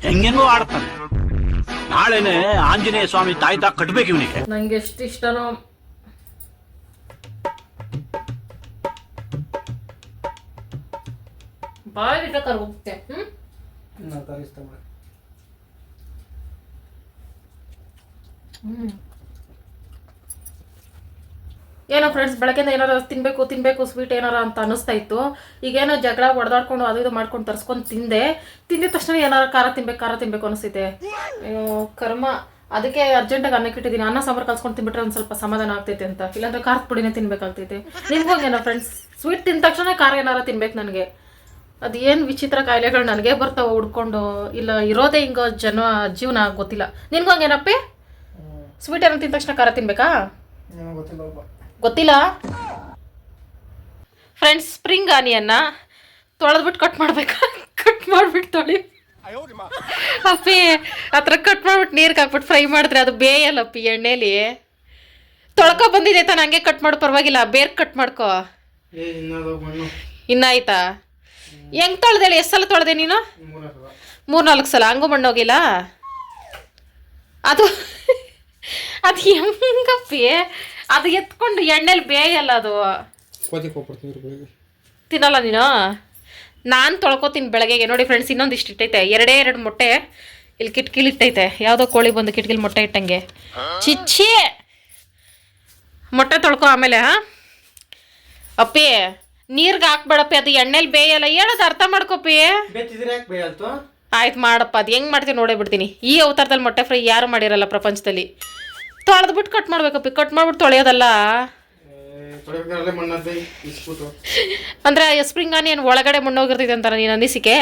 ಹೆಂಗೆಂಗೋ ಆಡ್ತಾನೆ ನಾಳೆನೆ ಆಂಜನೇಯ ಸ್ವಾಮಿ ತಾಯ್ತಾ ಕಟ್ಬೇಕು ಇವನಿಗೆ. ನಂಗೆ ಎಷ್ಟು ಇಷ್ಟನೋ. ಬಾಯಿಗಿಟ್ಟ ಕರ್ಗೋಗ್ತೆ ಹ್ಮ್? ನಾವು ತರಿಸ್ತಾ ಬಿಡಿ ಹ್ಮ್. ಏನೋ ಫ್ರೆಂಡ್ಸ್ ಬೆಳಗ್ಗೆಯಿಂದ ಏನಾರು ತಿನ್ಬೇಕು ತಿನ್ಬೇಕು ಸ್ವೀಟ್ ಏನಾರ ಅಂತ ಅನಿಸ್ತಾ ಇತ್ತು. ಈಗೇನೋ ಜಗಳ ಹೊಡೆದಾಡ್ಕೊಂಡು ಅದು ಇದು ಮಾಡ್ಕೊಂಡು ತರ್ಸ್ಕೊಂಡು ತಿಂದೆ. ತಿಂದ ತಕ್ಷಣ ಏನಾರ ಖಾರ ತಿನ್ಬೇಕು ಖಾರ ತಿನ್ಬೇಕು ಅನಿಸ್ತೈತೆ ಕರ್ಮ. ಅದಕ್ಕೆ ಅರ್ಜೆಂಟಾಗಿ ಅನ್ನಕ್ಕೆ ಇಟ್ಟಿದ್ದೀನಿ. ಅನ್ನ ಸಾಂಬಾರು ಕಲ್ಸ್ಕೊಂಡು ತಿನ್ಬಿಟ್ರೆ ಒಂದು ಸ್ವಲ್ಪ ಸಮಾಧಾನ ಆಗ್ತೈತೆ ಅಂತ. ಇಲ್ಲಾಂದ್ರೆ ಖಾರದ ಪುಡಿನೇ ತಿನ್ಬೇಕಾಗ್ತೈತೆ. ನಿಮ್ಗೆ ಏನೋ ಫ್ರೆಂಡ್ಸ್ ಸ್ವೀಟ್ ತಿಂದ ತಕ್ಷಣ ಖಾರ ಏನಾರ ತಿನ್ಬೇಕು ನನಗೆ. ಅದು ಏನು ವಿಚಿತ್ರ ಕಾಯಿಲೆಗಳು ನನಗೆ ಬರ್ತಾವೆ ಹುಡ್ಕೊಂಡು. ಇಲ್ಲ ಇರೋದೇ ಹಿಂಗೋ ಜನ ಜೀವನ ಗೊತ್ತಿಲ್ಲ. ನಿನ್ಗೂ ಹಂಗೇನಪ್ಪಿ? ಸ್ವೀಟ್ ಏನೋ ತಿಂದ ತಕ್ಷಣ ಖಾರ ತಿನ್ಬೇಕಾ? ಗೊತ್ತಿಲ್ಲ? ಫ್ರೆಂಡ್ಸ್ ಸ್ಪ್ರಿಂಗ್ ಆನಿಯನ್ನ ತೊಳೆದ್ಬಿಟ್ಟು ಕಟ್ ಮಾಡ್ಬೇಕಾ? ಕಟ್ ಮಾಡ್ಬಿಟ್ಟು ತೊಳಿ. ಅಪ್ಪಿ ಆ ಥರ ಕಟ್ ಮಾಡ್ಬಿಟ್ಟು ನೀರ್ಗೆ ಹಾಕ್ಬಿಟ್ಟು ಫ್ರೈ ಮಾಡಿದ್ರೆ ಅದು ಬೇಯಲ್ಲಪ್ಪಿ ಎಣ್ಣೆಲಿ. ತೊಳ್ಕೊ ಬಂದಿದೆ ತಾನು ಹಂಗೆ ಕಟ್ ಮಾಡು ಪರವಾಗಿಲ್ಲ ಬೇರ್ ಕಟ್ ಮಾಡ್ಕೋ. ಇನ್ನಾಯ್ತಾ ಹೆಂಗ್ ತೊಳ್ದೇಳಿ? ಎಷ್ಟು ಸಲ ತೊಳ್ದೆ ನೀನು? ಮೂರ್ನಾಲ್ಕು ಸಲ. ಮೂರು ನಾಲ್ಕು ಸಲ ಹಂಗೂ ಮಣ್ಣೋಗಿಲ್ಲ ಅದು ಅದು ಹೆಂಗಪ್ಪಿ? ಅದು ಎತ್ಕೊಂಡು ಎಣ್ಣೆಲಿ ಬೇಯಲ್ಲ ಅದು. ತಿನ್ನಲ್ಲ ನೀನು? ನಾನು ತೊಳ್ಕೊತೀನಿ ಬೆಳಗ್ಗೆಗೆ. ನೋಡಿ ಫ್ರೆಂಡ್ಸ್ ಇನ್ನೊಂದು ಇಷ್ಟು ಇಟ್ಟೈತೆ. ಎರಡೇ ಎರಡು ಮೊಟ್ಟೆ ಇಲ್ಲಿ ಕಿಟಕಿಲಿ ಇಟ್ಟೈತೆ. ಯಾವುದೋ ಕೋಳಿ ಬಂದು ಕಿಟಕಿಲಿ ಮೊಟ್ಟೆ ಇಟ್ಟಂಗೆ. ಚಿಚ್ಚಿ ಮೊಟ್ಟೆ ತೊಳ್ಕೊ ಆಮೇಲೆ ಹಾ? ಅಪ್ಪಿ ನೀರ್ಗೆ ಹಾಕ್ಬೇಡಪ್ಪಿ ಅದು ಎಣ್ಣೆಲಿ ಬೇಯಲ್ಲ. ಹೇಳೋದು ಅರ್ಥ ಮಾಡ್ಕೊಪ್ಪಿ ಬೆತ್ತಿದ್ರೆ ಯಾಕೆ ಬೇಯಲ್ತು? ಆಯ್ತು ಮಾಡಪ್ಪ ಅದು ಹೆಂಗೆ ಮಾಡ್ತೀನಿ ನೋಡೇ ಬಿಡ್ತೀನಿ. ಈ ಅವತಾರದಲ್ಲಿ ಮೊಟ್ಟೆ ಫ್ರೈ ಯಾರು ಮಾಡಿರಲ್ಲ ಪ್ರಪಂಚದಲ್ಲಿ? ತೊಳೆದ್ಬಿಟ್ಟು ಕಟ್ ಮಾಡ್ಬೇಕಪ್ಪಿ. ಕಟ್ ಮಾಡ್ಬಿಟ್ಟು ತೊಳೆಯೋದಲ್ಲ? ಅಂದ್ರೆ ಸ್ಪ್ರಿಂಗ್ ಆನಿಯನ್ ಒಳಗಡೆ ಮಣ್ಣೋಗಿರ್ತೈತೆ ಅಂತಾರ ನೀನು ಅನಿಸಿಕೆ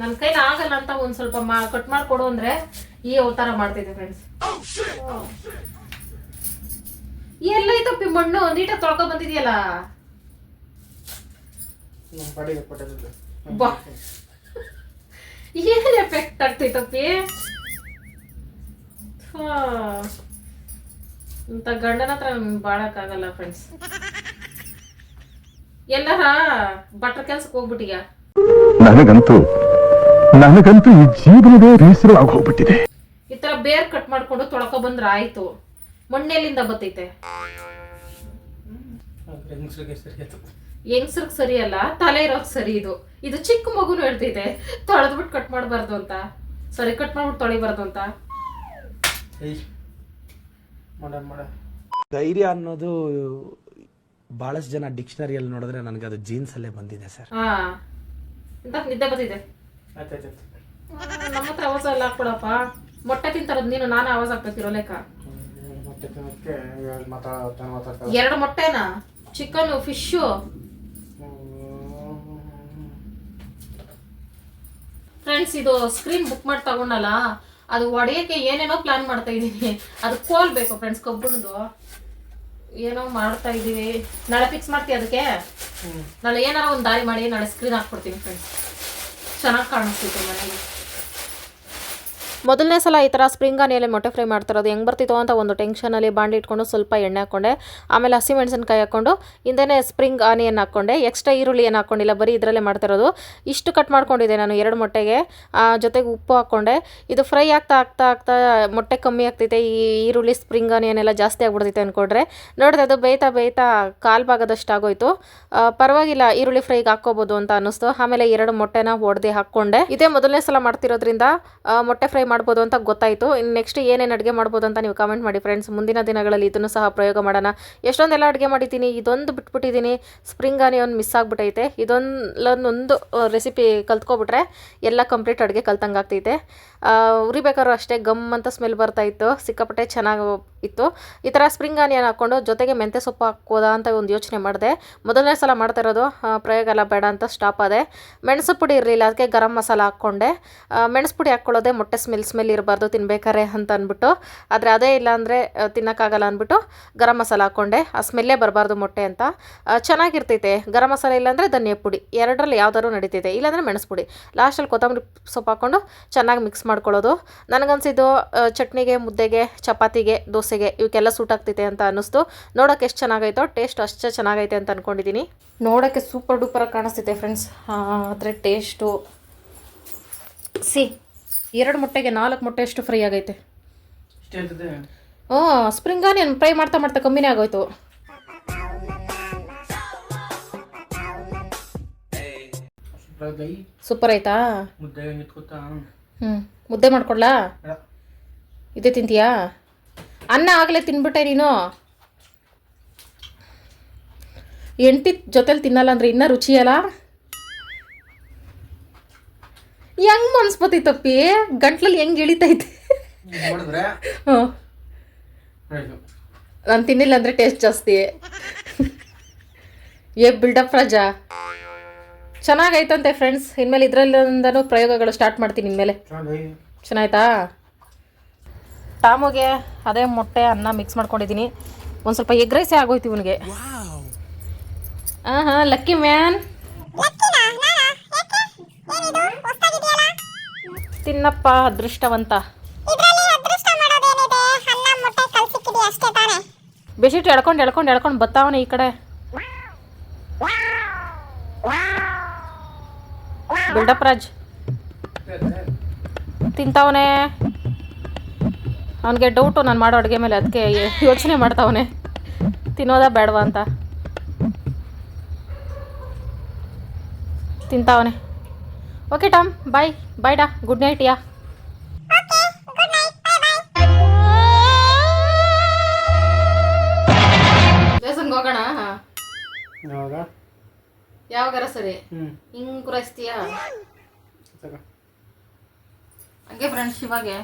ನನ್ನ ಕೈಲಿ ಆಗಲ್ಲ ಅಂತ ಒಂದು ಸ್ವಲ್ಪ ಮಾ ಕಟ್ ಮಾಡಿಕೊಡು ಅಂದ್ರೆ ಈ ಅವತಾರ ಮಾಡ್ತಿದ್ದೆ ಫ್ರೆಂಡ್ಸ್ ಎಲ್ಲೈತಪ್ಪಿ ಮಣ್ಣು ನೀಟಾಗಿ ತೊಳ್ಕೊ ಬಂದಿದೆಯಲ್ಲ? ಏನ್ ಏನು ಎಫೆಕ್ಟ್ ಆಗ್ತೈತಪ್ಪಿ. ಇಂಥ ಗಂಡನ ಹತ್ರ ಬಾಳಕ್ಕಾಗಲ್ಲ ಫ್ರೆಂಡ್ಸ್ ಎಲ್ಲಾರ ಬಟ್ರ ಕೆಲ್ಸಕ್ಕೆ ಹೋಗ್ಬಿಟ್ಟಿಯ? ನನಗಂತೂ ನನಗಂತೂ ಈ ಜೀವನವೇ ಬೇಸರ ಹೋಗ್ಬಿಟ್ಟಿದೆ ಈ ತರ ಬೇರ್ ಕಟ್ ಮಾಡ್ಕೊಂಡು ತೊಳ್ಕೊ ಬಂದ್ರ ಆಯ್ತು. ಮಣ್ಣೆಲ್ಲಿಂದ ಬತ್ತೈತೆ? ಹೆಂಗಸ್ರಿಗೆ ಸರಿ ಅಲ್ಲ ತಲೆ ಇರೋಕ್ ಸರಿ ಇದು. ಇದು ಚಿಕ್ಕ ಮಗುನು ಹೇಳ್ತೈತೆ ತೊಳೆದ್ಬಿಟ್ಟು ಕಟ್ ಮಾಡಬಾರ್ದು ಅಂತ. ಸರಿ ಕಟ್ ಮಾಡ್ಬಿಟ್ಟು ತೊಳಿಬಾರ್ದು ಅಂತ. ಏಯ್ ಮಾಡ ಧೈರ್ಯ ಅನ್ನೋದು ಬಹಳಷ್ಟು ಜನ ಡಿಕ್ಷನರಿಯಲ್ಲಿ ನೋಡಿದ್ರೆ ನನಗೆ ಅದು ಜೀನ್ಸ್ ಅಲ್ಲೇ ಬಂದಿದೆ ಸರ್. ಹಾ ಇಂತ ನಿದ್ದೆ ಬರ್ತಿದೆ. ಆಯ್ತು ಆಯ್ತು ಆಯ್ತು ಆ, ನಮ್ಮ ಹತ್ರ ಆವಾಜ ಎಲ್ಲ ಹಾಕ್ಬಿಡಪ್ಪ. ಮೊಟ್ಟೆ ತಿಂತಾರದ್ ನೀನು ನಾನು ಆವಾಜ್ ಹಾಕ್ಬೇಕಿರೋ ಲೆಕ್ಕ. ಮತ್ತೆ ತಿನ್ನೋದಕ್ಕೆ ಇವಾಗ ಮಾತಾಡ್ತಾನೆ ಮಾತಾಡ್ತಾರೆ ಎರಡು ಮೊಟ್ಟೆನಾ? ಚಿಕನ್ ಫಿಶು ಫ್ರೆಂಡ್ಸ್ ಇದು ಸ್ಕ್ರೀನ್ ಬುಕ್ ಮಾಡಿ ತಗೊಂಡಲ್ಲ? ಅದು ಒಡೆಯಕ್ಕೆ ಏನೇನೋ ಪ್ಲಾನ್ ಮಾಡ್ತಾ ಇದ್ದೀನಿ ಅದು ಕೋಲ್ ಬೇಕು ಫ್ರೆಂಡ್ಸ್ ಕಬ್ಬಣದು ಏನೋ ಮಾಡ್ತಾ ಇದ್ದೀವಿ ನಾಳೆ ಫಿಕ್ಸ್ ಮಾಡ್ತೀವಿ ಅದಕ್ಕೆ? ನಾಳೆ ಏನಾರ ಒಂದು ದಾರಿ ಮಾಡಿ ನಾಳೆ ಸ್ಕ್ರೀನ್ ಹಾಕ್ಕೊಡ್ತೀನಿ ಫ್ರೆಂಡ್ಸ್ ಚೆನ್ನಾಗಿ ಕಾಣಿಸ್ತಿತ್ತು ಮನೆಗೆ ಮೊದಲನೇ ಸಲ ಈ ಥರ ಸ್ಪ್ರಿಂಗ್ ಆನಿಯಲ್ಲಿ ಮೊಟ್ಟೆ ಫ್ರೈ ಮಾಡ್ತಿರೋದು ಹೆಂಗೆ ಬರ್ತಿತ್ತು ಅಂತ ಒಂದು ಟೆನ್ಷನಲ್ಲಿ ಬಾಂಡಿ ಇಟ್ಕೊಂಡು ಸ್ವಲ್ಪ ಎಣ್ಣೆ ಹಾಕ್ಕೊಂಡೆ ಆಮೇಲೆ ಹಸಿಮೆಣಸಿನ್ಕಾಯಿ ಹಾಕ್ಕೊಂಡು ಹಿಂದೆನೇ ಸ್ಪ್ರಿಂಗ್ ಆನಿಯನ್ ಹಾಕ್ಕೊಂಡೆ ಎಕ್ಸ್ಟ್ರಾ ಈರುಳ್ಳಿ ಏನು ಹಾಕ್ಕೊಂಡಿಲ್ಲ ಬರೀ ಇದರಲ್ಲೇ ಮಾಡ್ತಿರೋದು. ಇಷ್ಟು ಕಟ್ ಮಾಡ್ಕೊಂಡಿದ್ದೆ ನಾನು ಎರಡು ಮೊಟ್ಟೆಗೆ. ಜೊತೆಗೆ ಉಪ್ಪು ಹಾಕ್ಕೊಂಡೆ ಇದು ಫ್ರೈ ಆಗ್ತಾ ಆಗ್ತಾ ಆಗ್ತಾ ಮೊಟ್ಟೆ ಕಮ್ಮಿ ಆಗ್ತೈತೆ ಈ ಈರುಳ್ಳಿ ಸ್ಪ್ರಿಂಗ್ ಆನಿಯನ್ ಎಲ್ಲ ಜಾಸ್ತಿ ಆಗ್ಬಿಡ್ತೈತೆ ಅಂದ್ಕೊಂಡ್ರೆ ನೋಡಿದೆ, ಅದು ಬೇಯ್ತಾ ಬೇಯ್ತಾ ಕಾಲು ಭಾಗದಷ್ಟು ಆಗೋಯ್ತು. ಪರವಾಗಿಲ್ಲ, ಈರುಳ್ಳಿ ಫ್ರೈಗೆ ಹಾಕ್ಕೋಬೋದು ಅಂತ ಅನ್ನಿಸ್ತು. ಆಮೇಲೆ ಎರಡು ಮೊಟ್ಟೆನ ಒಡೆದು ಹಾಕ್ಕೊಂಡೆ ಇದೇ ಮೊದಲನೇ ಸಲ ಮಾಡ್ತಿರೋದ್ರಿಂದ ಮೊಟ್ಟೆ ಫ್ರೈ ಮಾಡ್ಬೋದು ಅಂತ ಗೊತ್ತಾಯಿತು. ನೆಕ್ಸ್ಟ್ ಏನೇನು ಅಡುಗೆ ಮಾಡ್ಬೋದು ಅಂತ ನೀವು ಕಮೆಂಟ್ ಮಾಡಿ ಫ್ರೆಂಡ್ಸ್ ಮುಂದಿನ ದಿನಗಳಲ್ಲಿ ಇದನ್ನು ಸಹ ಪ್ರಯೋಗ ಮಾಡೋಣ. ಎಷ್ಟೊಂದೆಲ್ಲ ಅಡುಗೆ ಮಾಡಿದ್ದೀನಿ, ಇದೊಂದು ಬಿಟ್ಬಿಟ್ಟಿದ್ದೀನಿ. ಸ್ಪ್ರಿಂಗ್ ಆನಿಯನ್ ಮಿಸ್ ಆಗಿಬಿಟ್ಟೈತೆ ಇದೊಂದು ರೆಸಿಪಿ ಕಲ್ತ್ಕೊಬಿಟ್ರೆ ಎಲ್ಲ ಕಂಪ್ಲೀಟ್ ಅಡುಗೆ ಕಲ್ತಂಗೆ ಆಗ್ತೈತೆ ಉರಿಬೇಕಾದ್ರೂ ಅಷ್ಟೇ ಗಮ್ ಅಂತ ಸ್ಮೆಲ್ ಬರ್ತಾ ಇತ್ತು. ಸಿಕ್ಕಾಪಟ್ಟೆ ಚೆನ್ನಾಗಿ ಇತ್ತು. ಈ ಥರ ಸ್ಪ್ರಿಂಗ್ ಆನಿಯನ್ ಹಾಕ್ಕೊಂಡು ಜೊತೆಗೆ ಮೆಂತ್ಯ ಸೊಪ್ಪು ಹಾಕ್ಬೋದಾ ಅಂತ ಒಂದು ಯೋಚನೆ ಮಾಡಿದೆ. ಮೊದಲನೇ ಸಲ ಮಾಡ್ತಾ ಇರೋದು ಪ್ರಯೋಗ ಎಲ್ಲ ಬೇಡ ಅಂತ ಸ್ಟಾಪ್ ಆದೆ. ಮೆಣಸು ಪುಡಿ ಇರಲಿಲ್ಲ, ಅದಕ್ಕೆ ಗರಂ ಮಸಾಲ ಹಾಕ್ಕೊಂಡೆ. ಮೆಣಸು ಪುಡಿ ಹಾಕ್ಕೊಳ್ಳೋದೆ ಮೊಟ್ಟೆ ಸ್ಮೆಲ್ ಸ್ಮೆಲ್ ಇರಬಾರ್ದು, ತಿನ್ಬೇಕಾರೆ ಅಂತ ಅಂದ್ಬಿಟ್ಟು. ಆದರೆ ಅದೇ ಇಲ್ಲ ಅಂದರೆ ತಿನ್ನೋಕ್ಕಾಗಲ್ಲ ಅಂದ್ಬಿಟ್ಟು ಗರಂ ಮಸಾಲ ಹಾಕ್ಕೊಂಡೆ. ಆ ಸ್ಮೆಲ್ಲೇ ಬರಬಾರ್ದು ಮೊಟ್ಟೆ ಅಂತ. ಚೆನ್ನಾಗಿರ್ತೈತೆ. ಗರಂ ಮಸಾಲ ಇಲ್ಲಾಂದರೆ ಧನಿಯಾ ಪುಡಿ. ಎರಡರಲ್ಲಿ ಯಾವ್ದಾದ್ರು ನಡೀತೈತೆ. ಇಲ್ಲಾಂದರೆ ಮೆಣಸು ಪುಡಿ. ಲಾಸ್ಟಲ್ಲಿ ಕೊತ್ತಂಬರಿ ಸೊಪ್ಪು ಹಾಕ್ಕೊಂಡು ಚೆನ್ನಾಗಿ ಮಿಕ್ಸ್ ಮಾಡ್ಕೊಳ್ಳೋದು. ನನಗನ್ಸಿದ್ದು ಚಟ್ನಿಗೆ ಮುದ್ದೆಗೆ ಚಪಾತಿಗೆ ದೋಸೆಗೆ ಇವಕ್ಕೆಲ್ಲ ಸೂಟ್ ಆಗ್ತೈತೆ ಅಂತ ಅನ್ನಿಸ್ತು. ನೋಡೋಕೆ ಎಷ್ಟು ಚೆನ್ನಾಗೈತೋ ಟೇಸ್ಟ್ ಅಷ್ಟೇ ಚೆನ್ನಾಗೈತೆ ಅಂತ ಅಂದ್ಕೊಂಡಿದ್ದೀನಿ ನೋಡೋಕ್ಕೆ ಸೂಪರ್ ಡೂಪರಾಗಿ ಕಾಣಿಸ್ತಿದೆ ಫ್ರೆಂಡ್ಸ್ ಆದರೆ ಟೇಸ್ಟು ಸಿ ಎರಡು ಮೊಟ್ಟೆಗೆ ನಾಲ್ಕು ಮೊಟ್ಟೆ ಎಷ್ಟು ಫ್ರೈ ಆಗೈತೆ. ಹ್ಞೂ ಸ್ಪ್ರಿಂಗ್ ಆನಿಯನ್ ಫ್ರೈ ಮಾಡ್ತಾ ಮಾಡ್ತಾ ಕಮ್ಮಿನೇ ಆಗೋಯ್ತು. ಸೂಪರ್ ಆಯ್ತಾ? ಹ್ಞೂ ಮುದ್ದೆ ಮಾಡ್ಕೊಡ್ಲಾ? ಇದೇ ತಿಂತೀಯಾ? ಅನ್ನ ಆಗಲೇ ತಿನ್ಬಿಟ್ಟೆ ನೀನು. ಎಂಟಿ ಜೊತೇಲಿ ತಿನ್ನಲ್ಲ ಅಂದರೆ ಇನ್ನೂ ರುಚಿಯಲ್ಲ ಹೆಂಗ್ ಮನ್ಸ್ಬತ್ತೈತಪ್ಪಿ ಗಂಟ್ಲಲ್ಲಿ ಹೆಂಗ್ ಇಳಿತೈತೆ? ಹ್ಞೂ ನಾನು ತಿನ್ನಿಲ್ಲ ಅಂದರೆ ಟೇಸ್ಟ್ ಜಾಸ್ತಿ. ಏ ಬಿಲ್ಡಪ್ ರಾಜಾ. ಚೆನ್ನಾಗೈತಂತೆ ಫ್ರೆಂಡ್ಸ್ ಇನ್ಮೇಲೆ ಇದರಲ್ಲಿಂದನೂ ಪ್ರಯೋಗಗಳು ಸ್ಟಾರ್ಟ್ ಮಾಡ್ತೀನಿ ಇನ್ಮೇಲೆ. ಚೆನ್ನಾಯ್ತಾ? ಟಾಮುಗೆ ಅದೇ ಮೊಟ್ಟೆ, ಅನ್ನ ಮಿಕ್ಸ್ ಮಾಡ್ಕೊಂಡಿದ್ದೀನಿ. ಒಂದು ಸ್ವಲ್ಪ ಎಗ್ ರೈಸೇ ಆಗೋಯ್ತು ಇವನಿಗೆ. ಹಾಂ ಹಾಂ ಲಕ್ಕಿ ಮ್ಯಾನ್ ತಿನ್ನಪ್ಪ, ಅದೃಷ್ಟವಂತ. ಬೆಡ್ಶೀಟ್ ಎಳ್ಕೊಂಡು ಎಳ್ಕೊಂಡು ಎಳ್ಕೊಂಡು ಬತ್ತಾವನೆ ಈ ಕಡೆ. ಬಿಲ್ಡಪ್ ರಾಜ್. ತಿಂತಾವನೆ. ಅವನಿಗೆ ಡೌಟು ನಾನು ಮಾಡೋ ಅಡುಗೆ ಮೇಲೆ ಅದಕ್ಕೆ ಯೋಚನೆ ಮಾಡ್ತಾವನೆ. ತಿನ್ನೋದಾ ಬೇಡವಾ ಅಂತ. ತಿಂತಾವನೆ. ಓಕೆ ಟಾಮ್ ಬಾಯ್ ಬಾಯ್ ಡಾ. ಗುಡ್ ನೈಟ್ ಯಾ. ಹೋಗೋಣ? ಯಾವಾಗಾರ ಸರಿ. ಹಿಂಗೆ ಗುರಾಯಿಸ್ತೀಯಾ ಹಂಗೆ ಫ್ರೆಂಡ್ಸ್ ಇವಾಗೆ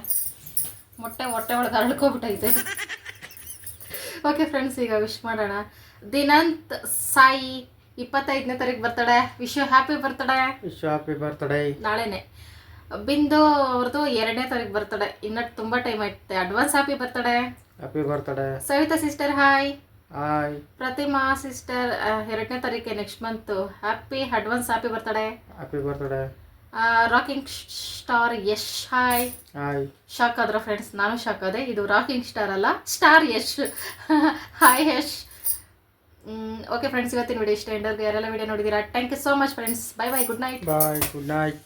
ಮೊಟ್ಟೆ ಮೊಟ್ಟೆ ಒಳಗೆ ಹರಳ್ಕೊಬಿಟ್ಟೈತೆ ಓಕೆ ಫ್ರೆಂಡ್ಸ್ ಈಗ ವಿಶ್ ಮಾಡೋಣ. ದಿನಾಂತ್ ಸಾಯಿ ಇಪ್ಪತ್ತೈದನೇ ತಾರೀಕು birthday wish happy birthday wish happy birthday ನಾಳೆನೆ. ಬಿಂದು ಅವ್ರದ್ದು ಎರಡನೇ ತಾರೀಕು ಬರ್ತಡೆ ಇನ್ನಟ್ಟು ತುಂಬಾ ಟೈಮ್ ಐತೆ advance happy birthday happy birthday Savitha sister hi hi Prathima sister ಎರಡನೇ ತಾರೀಕೆ next month happy advance happy birthday happy birthday rocking star Yash hi hi shock ಆದ್ರ ಫ್ರೆಂಡ್ಸ್ ನಾನು ಶಾಕ್ ಆದೆ. ಇದು ರಾಕಿಂಗ್ ಸ್ಟಾರ್ ಅಲ್ಲ star Yash hi Yash okay friends ಇವತ್ತಿನ ವಿಡಿಯೋ ಇಷ್ಟ ಎಂಡರ್ಗೆ. ಯಾರೆಲ್ಲ ವಿಡಿಯೋ ನೋಡಿದ್ದೀರಾ thank you so much friends bye bye good night bye good night